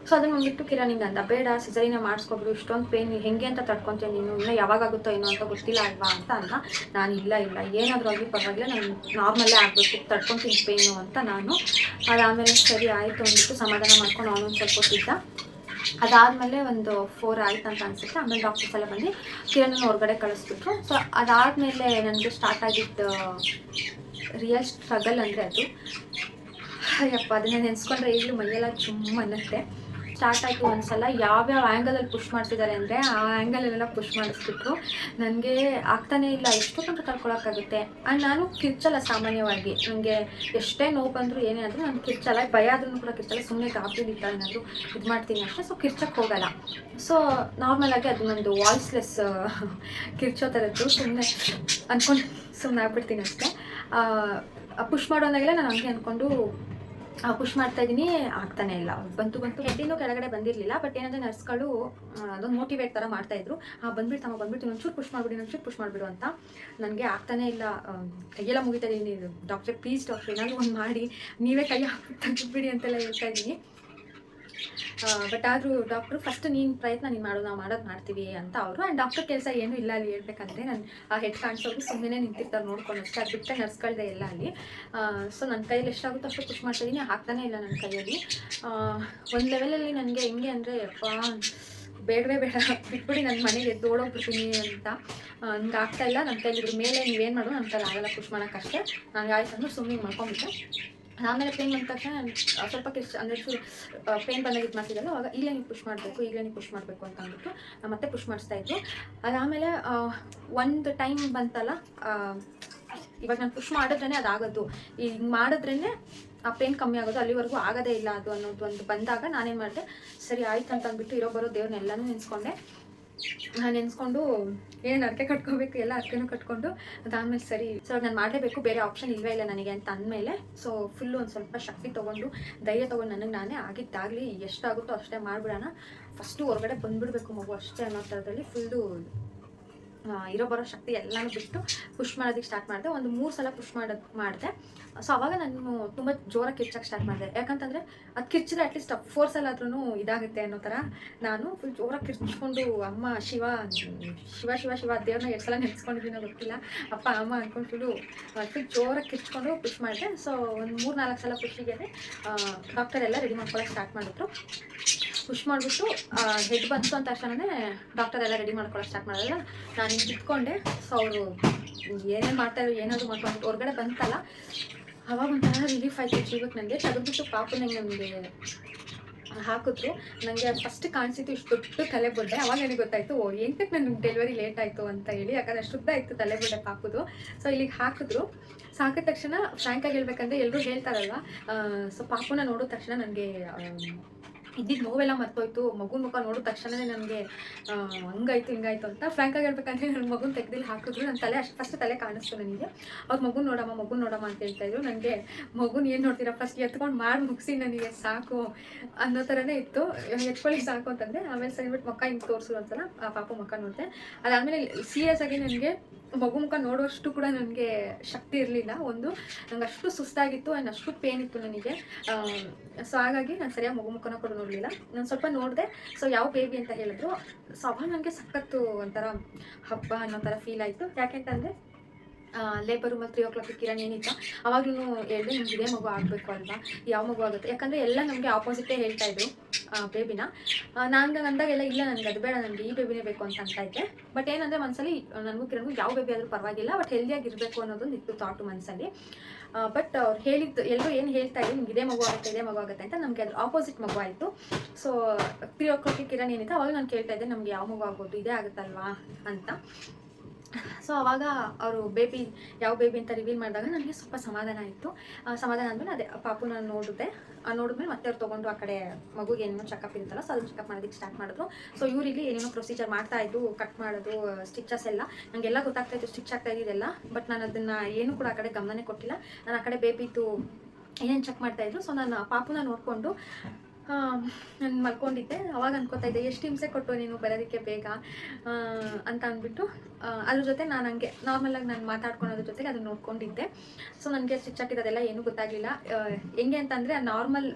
ಸೊ ಅದನ್ನ ಬಂದ್ಬಿಟ್ಟು ನಿಂಗೆ ಅಂದ ಬೇಡ ಸಿಸರಿನ ಮಾಡಿಸ್ಕೊಬಿಡು, ಇಷ್ಟೊಂದು ಪೇನ್ ಹೆಂಗೆ ಅಂತ ತಡ್ಕೊತೀಯ ನೀನು? ಇನ್ನೂ ಯಾವಾಗ ಆಗುತ್ತೋ ಏನೋ ಅಂತ ಗೊತ್ತಿಲ್ಲ ಅಲ್ವಾ? ಅಂತ ಅಂದ. ನಾನು, ಇಲ್ಲ ಇಲ್ಲ, ಏನಾದರೂ ಆಗಲಿ ಪರವಾಗಿಲ್ಲ, ನಾನು ನಾರ್ಮಲ್ಲೇ ಆಗಬೇಕು, ತಡ್ಕೊತೀನಿ ಪೇನು ಅಂತ ನಾನು. ಅದಾದಮೇಲೆ ಸರಿ, ಆಯಿತು ಅಂದ್ಬಿಟ್ಟು ಸಮಾಧಾನ ಮಾಡ್ಕೊಂಡು ಅವನೊಂದು ಸ್ವಲ್ಪ ಹೊತ್ತಿದ್ದ ಅದಾದಮೇಲೆ ಒಂದು ಫೋರ್ ಆಯ್ತು ಅಂತ ಅನಿಸುತ್ತೆ. ಆಮೇಲೆ ಡಾಕ್ಟರ್ಸ್ ಎಲ್ಲ ಬಂದು ಕಿರಣ್ ಹೊರಗಡೆ ಕಳಿಸ್ಬಿಟ್ರು. ಸೊ ಅದಾದಮೇಲೆ ನನಗೆ ಸ್ಟಾರ್ಟ್ ಆಗಿದ್ದು ರಿಯಲ್ ಸ್ಟ್ರಗಲ್ ಅಂದರೆ ಅದು. ಅಯ್ಯಪ್ಪ, ಅದನ್ನ ನೆನೆಸ್ಕೊಂಡ್ರೆ ಈಗಲೂ ಮೈಯೆಲ್ಲ ಚುಮ್ಮ ಅನ್ನತ್ತೆ ಸ್ಟಾರ್ಟ್ ಆಯಿತು ಒಂದ್ಸಲ ಯಾವ್ಯಾವ ಆ್ಯಂಗಲಲ್ಲಿ ಪುಷ್ ಮಾಡ್ತಿದ್ದಾರೆ ಅಂದರೆ ಆ ಆ್ಯಂಗಲಲ್ಲೆಲ್ಲ ಪುಷ್ ಮಾಡಿಸ್ಬಿಟ್ರು. ನನಗೆ ಆಗ್ತಾನೇ ಇಲ್ಲ ಎಷ್ಟು ಎಷ್ಟೊತ್ತಂತ ತಡ್ಕೊಳಕ್ಕಾಗುತ್ತೆ? ಆ್ಯಂಡ್ ನಾನು ಕಿರ್ಚಲ್ಲ ಸಾಮಾನ್ಯವಾಗಿ. ನನಗೆ ಎಷ್ಟೇ ನೋವು ಬಂದರೂ ಏನೇ ಆದರೂ ನಾನು ಕಿರ್ಚಲ್ಲ, ಭಯ ಆದ್ರೂ ಕೂಡ ಕಿರ್ಚಲ್ಲ ಸುಮ್ಮನೆ ಗಾಬರಿ ನಿಂತ ಏನಾದರೂ ಇದು ಮಾಡ್ತೀನಿ ಅಷ್ಟೇ ಸೊ ಕಿರ್ಚಕ್ಕೆ ಹೋಗಲ್ಲ. ಸೊ ನಾರ್ಮಲಾಗಿ ಅದು ನಂದು ವಾಯ್ಸ್ಲೆಸ್ ಕಿರ್ಚೋ ಥರದ್ದು ಸುಮ್ಮನೆ ಅಂದ್ಕೊಂಡು ಸುಮ್ಮನೆ ಆಗ್ಬಿಡ್ತೀನಿ ಅಷ್ಟೇ. ಪುಷ್ ಮಾಡೋದಾಗೆಲ್ಲ ನಾನು ಹಂಗೆ ಅಂದ್ಕೊಂಡು ಪುಷ್ ಮಾಡ್ತಾ ಇದ್ದೀನಿ ಆಗ್ತಾನೆ ಇಲ್ಲ. ಬಂತು ಬಂತು. ಹೆಡ್ಡಿನೂ ಕೆಳಗಡೆ ಬಂದಿರಲಿಲ್ಲ ಬಟ್ ಏನಂದ್ರೆ ನರ್ಸ್ಗಳು ಅದೊಂದು ಮೋಟಿವೇಟ್ ಥರ ಮಾಡ್ತಾ ಇದ್ರು. ಆ ತಮ್ಮ ಬಂದ್ಬಿಟ್ಟು ಒಂಚೂರು ಪುಷ್ ಮಾಡಿಬಿಡಿ ಒಂಚೂರು ಪುಷ್ ಮಾಡಿಬಿಡು ಅಂತ. ನನಗೆ ಆಗ್ತಾನೆ ಇಲ್ಲ. ಕೈಯೆಲ್ಲ ಮುಗಿತಾ ಇದ್ದೀನಿ ಡಾಕ್ಟರ್ ಪ್ಲೀಸ್ ಡಾಕ್ಟರ್ ಏನಾದರೂ ಒಂದು ಮಾಡಿ. ನೀವೇ ಕೈ ಹಾಕಿ ಅಂತೆಲ್ಲ ಹೇಳ್ತಾ ಇದ್ದೀನಿ ಬಟ್ ಆದರೂ ಡಾಕ್ಟ್ರು ಫಸ್ಟ್ ನೀನು ಪ್ರಯತ್ನ ನೀನು ಮಾಡು ನಾವು ಮಾಡೋದು ಮಾಡ್ತೀವಿ ಅಂತ ಅವರು. ಆ್ಯಂಡ್ ಡಾಕ್ಟರ್ ಕೆಲಸ ಏನೂ ಇಲ್ಲ ಅಲ್ಲಿ ಹೇಳ್ಬೇಕಂದ್ರೆ ನಾನು, ಆ ಹೆಡ್ ಕಾಣಿಸೋರು ಸುಮ್ಮನೆ ನಿಂತಿರ್ತಾರೆ ನೋಡ್ಕೊಂಡು ಅಷ್ಟೇ. ಅದು ಬಿಟ್ಟರೆ ನರ್ಸ್ಗಳದೆ ಎಲ್ಲ ಅಲ್ಲಿ. ಸೊ ನನ್ನ ಕೈಯಲ್ಲಿ ಎಷ್ಟಾಗುತ್ತೋ ಅಷ್ಟು ಖುಷಿ ಮಾಡ್ತಾಯಿದ್ದೀನಿ ಹಾಕ್ತಾನೆ ಇಲ್ಲ ನನ್ನ ಕೈಯಲ್ಲಿ. ಒಂದು ಲೆವೆಲಲ್ಲಿ ನನಗೆ ಹೆಂಗೆ ಅಂದರೆ, ಅಪ್ಪಾ, ಬೇಡವೇ ಬೇಡ. ಬಿಟ್ಬಿಡಿ ನನ್ನ ಮನೆಗೆ ಎದ್ದು ಓಡೋಗ್ಬಿಡ್ತೀನಿ ಅಂತ. ನನಗೆ ಆಗ್ತಾಯಿಲ್ಲ ನನ್ನ ಕೈಲಿ ಇದ್ರ ಮೇಲೆ ನೀವೇನು ಮಾಡು ನನ್ನ ಕೈಲಿ ಆಗಲ್ಲ ಖುಷಿ ಮಾಡೋಕ್ಕಷ್ಟೇ ನನಗೆ ಆಯ್ತು ಅಂದ್ರೆ ಸುಮ್ಮನೆ ಮಾಡ್ಕೊಂಬಿಟ್ಟೆ ಆಮೇಲೆ ಪೇನ್ ಬಂದ ತಕ್ಷಣ ಸ್ವಲ್ಪ ಕೆಸ್ ಅಂದರೆ ಪೇನ್ ಬಂದಾಗ ಇದು ಮಾಡ್ತಿದ್ದಲ್ಲ ಅವಾಗ ಈಗಲೇ ನೀವು ಪುಷ್ ಮಾಡಬೇಕು, ಈಗಲೇ ನೀವು ಪುಷ್ ಮಾಡಬೇಕು ಅಂತ ಅಂದ್ಬಿಟ್ಟು ಮತ್ತೆ ಪುಷ್ ಮಾಡಿಸ್ತಾ ಇದ್ರು ಅದಾದಮೇಲೆ ಒಂದು ಟೈಮ್ ಬಂತಲ್ಲ ಇವಾಗ ನಾನು ಪುಷ್ ಮಾಡಿದ್ರೇ ಅದಾಗೋದು ಈಗ ಮಾಡಿದ್ರೇ ಆ ಪೇನ್ ಕಮ್ಮಿ ಆಗೋದು, ಅಲ್ಲಿವರೆಗೂ ಆಗೋದೇ ಇಲ್ಲ ಅದು ಅನ್ನೋದು ಒಂದು ಬಂದಾಗ ನಾನೇನು ಮಾಡಿದೆ, ಸರಿ ಆಯ್ತು ಅಂತ ಅಂದ್ಬಿಟ್ಟು ಇರೋ ಬರೋ ದೇವ್ರನ್ನೆಲ್ಲನೂ ನೆನೆಸ್ಕೊಂಡೆ. ನೆನೆಸ್ಕೊಂಡು ಏನು ಅರ್ಕೆ ಕಟ್ಕೋಬೇಕು, ಎಲ್ಲ ಅರ್ಕೆನೂ ಕಟ್ಕೊಂಡು ಅದಾದ್ಮೇಲೆ ಸರಿ. ಸೊ ನಾನು ಮಾಡಲೇಬೇಕು, ಬೇರೆ ಆಪ್ಷನ್ ಇಲ್ವೇ ಇಲ್ಲ ನನಗೆ ಅಂತ ಅಂದಮೇಲೆ. ಸೊ ಫುಲ್ಲು ಒಂದು ಸ್ವಲ್ಪ ಶಕ್ತಿ ತೊಗೊಂಡು, ಧೈರ್ಯ ತೊಗೊಂಡು ನನಗೆ ನಾನೇ ಆಗಿದ್ದಾಗಲಿ ಎಷ್ಟಾಗುತ್ತೋ ಅಷ್ಟೇ ಮಾಡಿಬಿಡೋಣ. ಫಸ್ಟು ಹೊರಗಡೆ ಬಂದುಬಿಡ್ಬೇಕು ಮಗು ಅಷ್ಟೇ ಅನ್ನೋ ಥರದಲ್ಲಿ ಫುಲ್ಲು ಇರೋ ಬರೋ ಶಕ್ತಿ ಎಲ್ಲನೂ ಬಿಟ್ಟು ಪುಷ್ ಮಾಡೋದಕ್ಕೆ ಸ್ಟಾರ್ಟ್ ಮಾಡಿದೆ. ಒಂದು ಮೂರು ಸಲ ಪುಷ್ ಮಾಡೋದು ಮಾಡಿದೆ. ಸೊ ಅವಾಗ ನಾನು ತುಂಬ ಜೋರಾಗಿ ಕಿರ್ಚಕ್ಕೆ ಸ್ಟಾರ್ಟ್ ಮಾಡಿದೆ. ಯಾಕಂತಂದರೆ ಅದು ಕಿರ್ಚಿದ್ರೆ ಅಟ್ಲೀಸ್ಟ್ ಫೋರ್ ಸಲ ಆದ್ರೂ ಇದಾಗುತ್ತೆ ಅನ್ನೋ ಥರ ನಾನು ಫುಲ್ ಜೋರಾಗಿ ಕಿರ್ಚ್ಕೊಂಡು ಅಮ್ಮ, ಶಿವ ಶಿವ ಶಿವ ಶಿವ, ದೇವ್ರನ್ನ ಎಷ್ಟು ಸಲ ನೆನೆಸ್ಕೊಂಡಿದ್ದೀನೋ ಗೊತ್ತಿಲ್ಲ. ಅಪ್ಪ, ಅಮ್ಮ ಅಂದ್ಕೊಂಡು ಫುಲ್ ಜೋರಾಗಿ ಕಿರ್ಚ್ಕೊಂಡು ಪುಷ್ ಮಾಡಿದೆ. ಸೊ ಒಂದು ಮೂರು ನಾಲ್ಕು ಸಲ ಪುಷಿಗೆ ಡಾಕ್ಟರ್ ಎಲ್ಲ ರೆಡಿ ಮಾಡ್ಕೊಳ್ಳೋಕೆ ಸ್ಟಾರ್ಟ್ ಮಾಡಿದ್ರು. ಪುಷ್ ಮಾಡಿಬಿಟ್ಟು ಹೆಡ್ ಬಂತು ಅಂತ ತಕ್ಷಣನೇ ಡಾಕ್ಟರ್ ಎಲ್ಲ ರೆಡಿ ಮಾಡ್ಕೊಳ್ಳೋಕೆ ಸ್ಟಾರ್ಟ್ ಮಾಡಿದ್ರೆ ನಾನು ಹಿಂಗೆ ಇಟ್ಕೊಂಡೆ. ಸೊ ಅವರು ಏನೇನು ಮಾಡ್ತಾಯಿದ್ರು ಏನಾದರೂ ಮಾಡ್ಕೊಂಡು ಹೊರಗಡೆ ಬಂತಲ್ಲ, ಅವಾಗ ಒಂಥರ ರಿಲೀಫ್ ಆಯಿತು ಜೀವಕ್ಕೆ ನನಗೆ ತೆಗೆದ್ಬಿಟ್ಟು ಪಾಪು ನಂಗೆ ನನಗೆ ಹಾಕಿದ್ರು. ನನಗೆ ಫಸ್ಟ್ ಕಾಣಿಸಿತು ಇಷ್ಟು ದೊಡ್ಡ ತಲೆಬುಡ್ಡೆ ಅವಾಗ ನನಗೆ ಗೊತ್ತಾಯಿತು, ಓ ಎಂಟಕ್ಕೆ ನನಗೆ ಡೆಲಿವರಿ ಲೇಟ್ ಆಯಿತು ಅಂತ ಹೇಳಿ. ಯಾಕಂದರೆ ಶುದ್ಧ ತಲೆ ತಲೆಬುಡ್ಡೆ ಪಾಪುದು ಸೊ ಇಲ್ಲಿಗೆ ಹಾಕಿದ್ರು. ಸಾಕಿದ ತಕ್ಷಣ ಫ್ರ್ಯಾಂಕಾಗಿ ಹೇಳ್ಬೇಕಂದ್ರೆ ಎಲ್ಲರೂ ಹೇಳ್ತಾರಲ್ವ ಸೊ ಪಾಪುನ ನೋಡಿದ ತಕ್ಷಣ ನನಗೆ ಇದ್ದಿದ್ದು ನೋವೆಲ್ಲ ಮರ್ತೋಯ್ತು ಮಗುನ ಮುಖ ನೋಡಿದ ತಕ್ಷಣವೇ ನನಗೆ ಹಂಗಾಯ್ತು, ಹಿಂಗಾಯ್ತು ಅಂತ ಫ್ರ್ಯಾಂಕಾಗಿ ಹೇಳ್ಬೇಕಂದ್ರೆ ನನ್ನ ಮಗುನ ತೆಗ್ದಿಲ್ಲಿ ಹಾಕಿದ್ರು. ನನ್ನ ತಲೆ ಅಷ್ಟು ಫಸ್ಟ್ ತಲೆ ಕಾಣಿಸ್ತು ನನಗೆ. ಅವ್ರು ಮಗು ನೋಡಮ್ಮ, ಮಗುನ ನೋಡಮ್ಮ ಅಂತ ಹೇಳ್ತಾ ಇದ್ರು. ನನಗೆ ಮಗುನ ಏನು ನೋಡ್ತೀರಾ? ಫಸ್ಟ್ ಎತ್ಕೊಂಡು ಮಾಡಿ ಮುಗಿಸಿ ನನಗೆ ಸಾಕು ಅನ್ನೋ ಥರನೇ ಇತ್ತು. ಎತ್ಕೊಳ್ಳಿ ಸಾಕು ಅಂತಂದರೆ ಆಮೇಲೆ ಸರಿ ಬಿಟ್ಟು ಮಕ್ಕ ಹಿಂಗೆ ತೋರಿಸು ಒಂದ್ಸಲ ಆ ಪಾಪ ಮಕ್ಕ ನೋಡಿದೆ. ಅದಾದಮೇಲೆ ಸೀರಿಯಸ್ ಆಗಿ ನನಗೆ ಮಗು ಮುಖ ನೋಡುವಷ್ಟು ಕೂಡ ನನಗೆ ಶಕ್ತಿ ಇರಲಿಲ್ಲ. ಒಂದು, ನಂಗೆ ಅಷ್ಟು ಸುಸ್ತಾಗಿತ್ತು ಆ್ಯಂಡ್ ಅಷ್ಟು ಪೇನ್ ಇತ್ತು ನನಗೆ. ಸೊ ಹಾಗಾಗಿ ನಾನು ಸರಿಯಾಗಿ ಮಗು ಮುಖನ ಕೂಡ ನೋಡಲಿಲ್ಲ. ನಾನು ಸ್ವಲ್ಪ ನೋಡಿದೆ. ಸೊ ಯಾವ ಬೇಬಿ ಅಂತ ಹೇಳಿದ್ರು ಸೊ ಅವಾಗ ನನಗೆ ಸಖತ್ತು ಒಂಥರ ಹಬ್ಬ ಅನ್ನೋ ಥರ ಫೀಲ್ ಆಯಿತು. ಯಾಕೆಂತಂದರೆ ಲೇಬರ್ ಮತ್ತು ತ್ರೀ ಓ ಕ್ಲಾಕ್ ಕಿರಣ್ ಏನಿತ್ತು ಅವಾಗ್ಲೂ ಹೇಳಿದೆ, ನಿಮ್ಗೆ ಇದೇ ಮಗು ಆಗಬೇಕು ಅಲ್ವಾ? ಯಾವ ಮಗು ಆಗುತ್ತೆ? ಯಾಕಂದರೆ ಎಲ್ಲ ನಮಗೆ ಆಪೋಸಿಟೇ ಹೇಳ್ತಾ ಇದ್ರು ಬೇಬಿನ ನಾನು ಅಂದಾಗೆಲ್ಲ ಇಲ್ಲ ನನಗೆ, ಅದು ಬೇಡ ನನಗೆ ಈ ಬೇಬಿನೇ ಬೇಕು ಅಂತ ಅಂತ ಇದ್ದೆ. ಬಟ್ ಏನಂದರೆ ಮನಸ್ಸಲ್ಲಿ ನನಗೂ ಕಿರಣ್ಗೂ ಯಾವ ಬೇಬಿ ಆದರೂ ಪರವಾಗಿಲ್ಲ ಬಟ್ ಹೆಲ್ದಿಯಾಗಿರಬೇಕು ಅನ್ನೋದೊಂದು ಇತ್ತು ಥಾಟು ಮನಸ್ಸಲ್ಲಿ ಬಟ್ ಅವ್ರು ಹೇಳಿದ್ದು ಎಲ್ಲರೂ ಏನು ಹೇಳ್ತಾ ಇದ್ರು, ನಿಮ್ಗೆ ಇದೇ ಮಗು ಆಗುತ್ತೆ, ಇದೇ ಮಗು ಆಗುತ್ತೆ ಅಂತ ನಮಗೆ ಅದ್ರ ಆಪೋಸಿಟ್ ಮಗು ಆಯಿತು. So three o'clock Kiran ಏನಿತ್ತು, ಅವಾಗ ನಾನು ಕೇಳ್ತಾ ಇದ್ದೆ, ನಮಗೆ ಯಾವ ಮಗು ಆಗ್ಬೋದು, ಇದೇ ಆಗುತ್ತಲ್ವಾ? ಅಂತ. ಸೊ ಅವಾಗ ಅವರು ಬೇಬಿ ಯಾವ ಬೇಬಿ ಅಂತ ರಿವೀಲ್ ಮಾಡಿದಾಗ ನನಗೆ ಸ್ವಲ್ಪ ಸಮಾಧಾನ ಆಯಿತು. ಸಮಾಧಾನ ಆದಮೇಲೆ ಅದೇ ನಾನು ನೋಡಿದೆ. ನೋಡಿದ್ಮೇಲೆ ಮತ್ತೆ ಅವ್ರು ತೊಗೊಂಡು ಆ ಕಡೆ ಮಗುಗೆ ಏನೇನೋ ಚೆಕಪ್ ಇರುತ್ತಲ್ಲ ಸೊ ಅದನ್ನು ಚೆಕಪ್ ಮಾಡೋದಕ್ಕೆ ಸ್ಟಾರ್ಟ್ ಮಾಡಿದ್ರು. ಸೊ ಇವರಿಗೆ ಏನೇನೋ ಪ್ರೊಸೀಜರ್ ಮಾಡ್ತಾ ಇದ್ದು ಕಟ್ ಮಾಡೋದು ಸ್ಟಿಚಸ್ ಎಲ್ಲ. ನನಗೆಲ್ಲ ಗೊತ್ತಾಗ್ತಾ ಇತ್ತು ಸ್ಟಿಚ್ ಆಗ್ತಾ ಇದ್ದಿದ್ದೆಲ್ಲ ಬಟ್ ನಾನು ಅದನ್ನು ಏನು ಕೂಡ ಆ ಕಡೆ ಗಮನನೇ ಕೊಟ್ಟಿಲ್ಲ. ನಾನು ಆ ಕಡೆ ಇತ್ತು ಏನೇನು ಚೆಕ್ ಮಾಡ್ತಾ ಇದ್ರು ಸೊ ನಾನು ಪಾಪುನ ನೋಡಿಕೊಂಡು ನಾನು ಮಲ್ಕೊಂಡಿದ್ದೆ. ಅವಾಗ ಅನ್ಕೋತಾ ಇದ್ದೆ, ಎಷ್ಟು ಹಿಂಸೆ ಕೊಟ್ಟು ನೀನು ಬರೋದಕ್ಕೆ ಬೇಗ ಅಂತ ಅಂದ್ಬಿಟ್ಟು ಅದ್ರ ಜೊತೆ ನಾನು ಹಂಗೆ ನಾರ್ಮಲಾಗಿ ನಾನು ಮಾತಾಡ್ಕೊಳೋದ್ರ ಜೊತೆಗೆ ಅದನ್ನ ನೋಡ್ಕೊಂಡಿದ್ದೆ. ಸೊ ನನಗೆ ಸ್ಟಿಚ್ ಹಾಕಿದ್ದೆಲ್ಲ ಏನೂ ಗೊತ್ತಾಗಲಿಲ್ಲ. ಹೆಂಗೆ ಅಂತಂದರೆ ನಾರ್ಮಲ್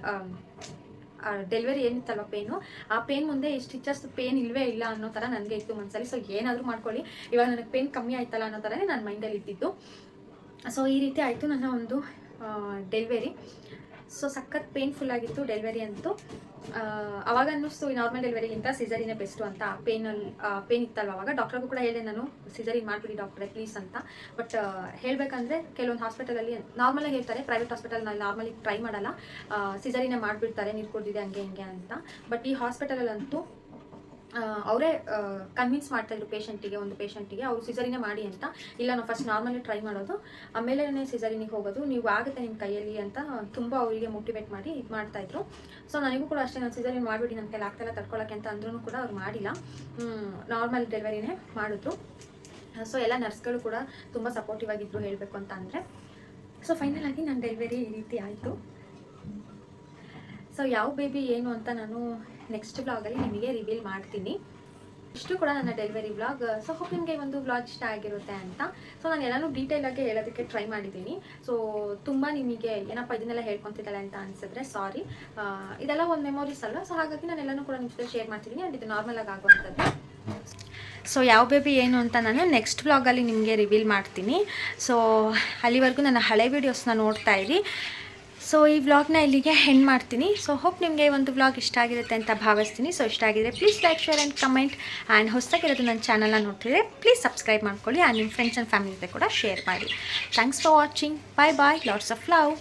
ಡೆಲಿವರಿ ಏನಿತ್ತಲ್ವ ಪೇನು ಆ ಪೇನ್ ಮುಂದೆ ಈ ಸ್ಟಿಚಸ್ ಪೇನ್ ಇಲ್ವೇ ಇಲ್ಲ ಅನ್ನೋ ಥರ ನನಗೆ ಇತ್ತು ಮನಸ್ಸಲ್ಲಿ ಸೊ ಏನಾದರೂ ಮಾಡ್ಕೊಳ್ಳಿ. ಇವಾಗ ನನಗೆ ಪೇನ್ ಕಮ್ಮಿ ಆಯ್ತಲ್ಲ ಅನ್ನೋ ಥರನೇ ನನ್ನ ಮೈಂಡಲ್ಲಿ ಇದ್ದಿದ್ದು. ಸೊ ಈ ರೀತಿ ಆಯಿತು ನನ್ನ ಒಂದು ಡೆಲಿವರಿ ಸೊ ಸಖತ್ ಪೇನ್ಫುಲ್ ಆಗಿತ್ತು ಡೆಲಿವರಿ ಅಂತೂ. ಅವಾಗ ಅನ್ನಿಸ್ತು ನಾರ್ಮಲ್ ಡೆಲಿವರಿಗಿಂತ ಸಿಸರಿನೇ ಬೆಸ್ಟು ಅಂತ ಪೇನಲ್ಲಿ ಪೇನ್ ಇತ್ತಲ್ವ ಅವಾಗ? ಡಾಕ್ಟರ್ಗೂ ಕೂಡ ಹೇಳಿದೆ ನಾನು ಸಿಸರಿನ್ ಮಾಡಿಬಿಡಿ ಡಾಕ್ಟ್ರೆ ಪ್ಲೀಸ್ ಅಂತ. ಬಟ್ ಹೇಳಬೇಕಂದ್ರೆ ಕೆಲವೊಂದು ಹಾಸ್ಪಿಟಲಲ್ಲಿ ನಾರ್ಮಲಾಗಿ ಹೇಳ್ತಾರೆ ಪ್ರೈವೇಟ್ ಹಾಸ್ಪಿಟಲ್ನಲ್ಲಿ ನಾರ್ಮಲಿ ಟ್ರೈ ಮಾಡಲ್ಲ. ಸಿಸರಿನೇ ಮಾಡಿಬಿಡ್ತಾರೆ, ನೀರು ಕುಡಿದಿದೆ, ಹಂಗೆ, ಹಿಂಗೆ ಅಂತ. ಬಟ್ ಈ ಹಾಸ್ಪಿಟಲಲ್ಲಂತೂ ಅವರೇ ಕನ್ವಿನ್ಸ್ ಮಾಡ್ತಾಯಿದ್ರು ಪೇಷಂಟಿಗೆ ಒಂದು ಪೇಷಂಟಿಗೆ ಅವ್ರು ಸಿಸರಿನೇ ಮಾಡಿ ಅಂತ. ಇಲ್ಲ, ನಾವು ಫಸ್ಟ್ ನಾರ್ಮಲಿ ಟ್ರೈ ಮಾಡೋದು. ಆಮೇಲೆ ಸಿಸರಿನಿಗೆ ಹೋಗೋದು. ನೀವು ಆಗುತ್ತೆ ನಿಮ್ಮ ಕೈಯಲ್ಲಿ ಅಂತ ತುಂಬ ಅವರಿಗೆ ಮೋಟಿವೇಟ್ ಮಾಡಿ ಇದು ಮಾಡ್ತಾಯಿದ್ರು. ಸೊ ನನಗೂ ಕೂಡ ಅಷ್ಟೇ, ನಾನು ಸಿಸರಿನ್ ಮಾಡಿಬಿಡಿ ನನ್ನ ಕೈಲಿ ಆಗ್ತಾಯಿಲ್ಲ ತಡ್ಕೊಳ್ಳೋಕ್ಕೆ ಅಂತ ಅಂದ್ರೂ ಕೂಡ ಅವ್ರು ಮಾಡಿಲ್ಲ. ನಾರ್ಮಲ್ ಡೆಲಿವರಿನೇ ಮಾಡಿದ್ರು ಸೊ ಎಲ್ಲ ನರ್ಸ್ಗಳು ಕೂಡ ತುಂಬ ಸಪೋರ್ಟಿವ್ ಆಗಿದ್ರು ಹೇಳಬೇಕು ಅಂತ ಅಂದರೆ. ಸೊ ಫೈನಲ್ ನನ್ನ ಡೆಲಿವರಿ ಈ ರೀತಿ ಆಯಿತು. ಸೊ ಯಾವ ಬೇಬಿ ಏನು ಅಂತ ನಾನು ನೆಕ್ಸ್ಟ್ ವ್ಲಾಗಲ್ಲಿ ನಿಮಗೆ ರಿವೀಲ್ ಮಾಡ್ತೀನಿ. ಇಷ್ಟು ಕೂಡ ನನ್ನ ಡೆಲಿವರಿ ವ್ಲಾಗ್ ಸೊ ಹೋಪ್ ನಿಮಗೆ ಒಂದು ವ್ಲಾಗ್ ಇಷ್ಟ ಆಗಿರುತ್ತೆ ಅಂತ. ಸೊ ನಾನು ಎಲ್ಲನೂ ಡೀಟೇಲಾಗಿ ಹೇಳೋದಕ್ಕೆ ಟ್ರೈ ಮಾಡಿದ್ದೀನಿ. ಸೊ ತುಂಬ ನಿಮಗೆ ಏನಪ್ಪ ಇದನ್ನೆಲ್ಲ ಹೇಳ್ಕೊತಿದ್ದಾಳೆ ಅಂತ ಅನಿಸಿದ್ರೆ ಸಾರಿ ಇದೆಲ್ಲ ಒಂದು ಮೆಮೊರೀಸ್ ಅಲ್ವಾ? ಸೊ ಹಾಗಾಗಿ ನಾನು ಎಲ್ಲನೂ ಕೂಡ ನಿಮ್ಮ ಜೊತೆ ಶೇರ್ ಮಾಡ್ತಿದ್ದೀನಿ. ಆ್ಯಂಡ್ ಇದು ನಾರ್ಮಲಾಗಿ ಆಗುವಂಥದ್ದು. ಸೊ ಯಾವ ಬೇಬಿ ಏನು ಅಂತ ನಾನು ನೆಕ್ಸ್ಟ್ ವ್ಲಾಗಲ್ಲಿ ನಿಮಗೆ ರಿವೀಲ್ ಮಾಡ್ತೀನಿ. ಸೊ ಅಲ್ಲಿವರೆಗೂ ನನ್ನ ಹಳೆ ವೀಡಿಯೋಸ್ನ ನೋಡ್ತಾ ಇರಿ. ಸೊ ಈ ವ್ಲಾಗ್ನ ಇಲ್ಲಿಗೆ ಹೆಣ್ಣು ಮಾಡ್ತೀನಿ. ಸೊ ಹೋಪ್ ನಿಮಗೆ ಒಂದು ವ್ಲಾಗ್ ಇಷ್ಟ ಆಗಿರುತ್ತೆ ಅಂತ ಭಾವಿಸ್ತೀನಿ. ಸೊ ಇಷ್ಟ ಆಗಿದ್ರೆ please like share and comment and ಹೊಸದಾಗಿರೋದು ನನ್ನ ಚಾನಲ್ನ ನೋಡ್ತಿದ್ರೆ ಪ್ಲೀಸ್ ಸಬ್ಸ್ಕ್ರೈಬ್ ಮಾಡ್ಕೊಳ್ಳಿ. ಆ್ಯಂಡ್ ನಿಮ್ಮ ಫ್ರೆಂಡ್ಸ್ ಆ್ಯಂಡ್ ಫ್ಯಾಮಿಲಿ ಜೊತೆ ಕೂಡ ಶೇರ್ ಮಾಡಿ. Thanks for watching bye bye lots of love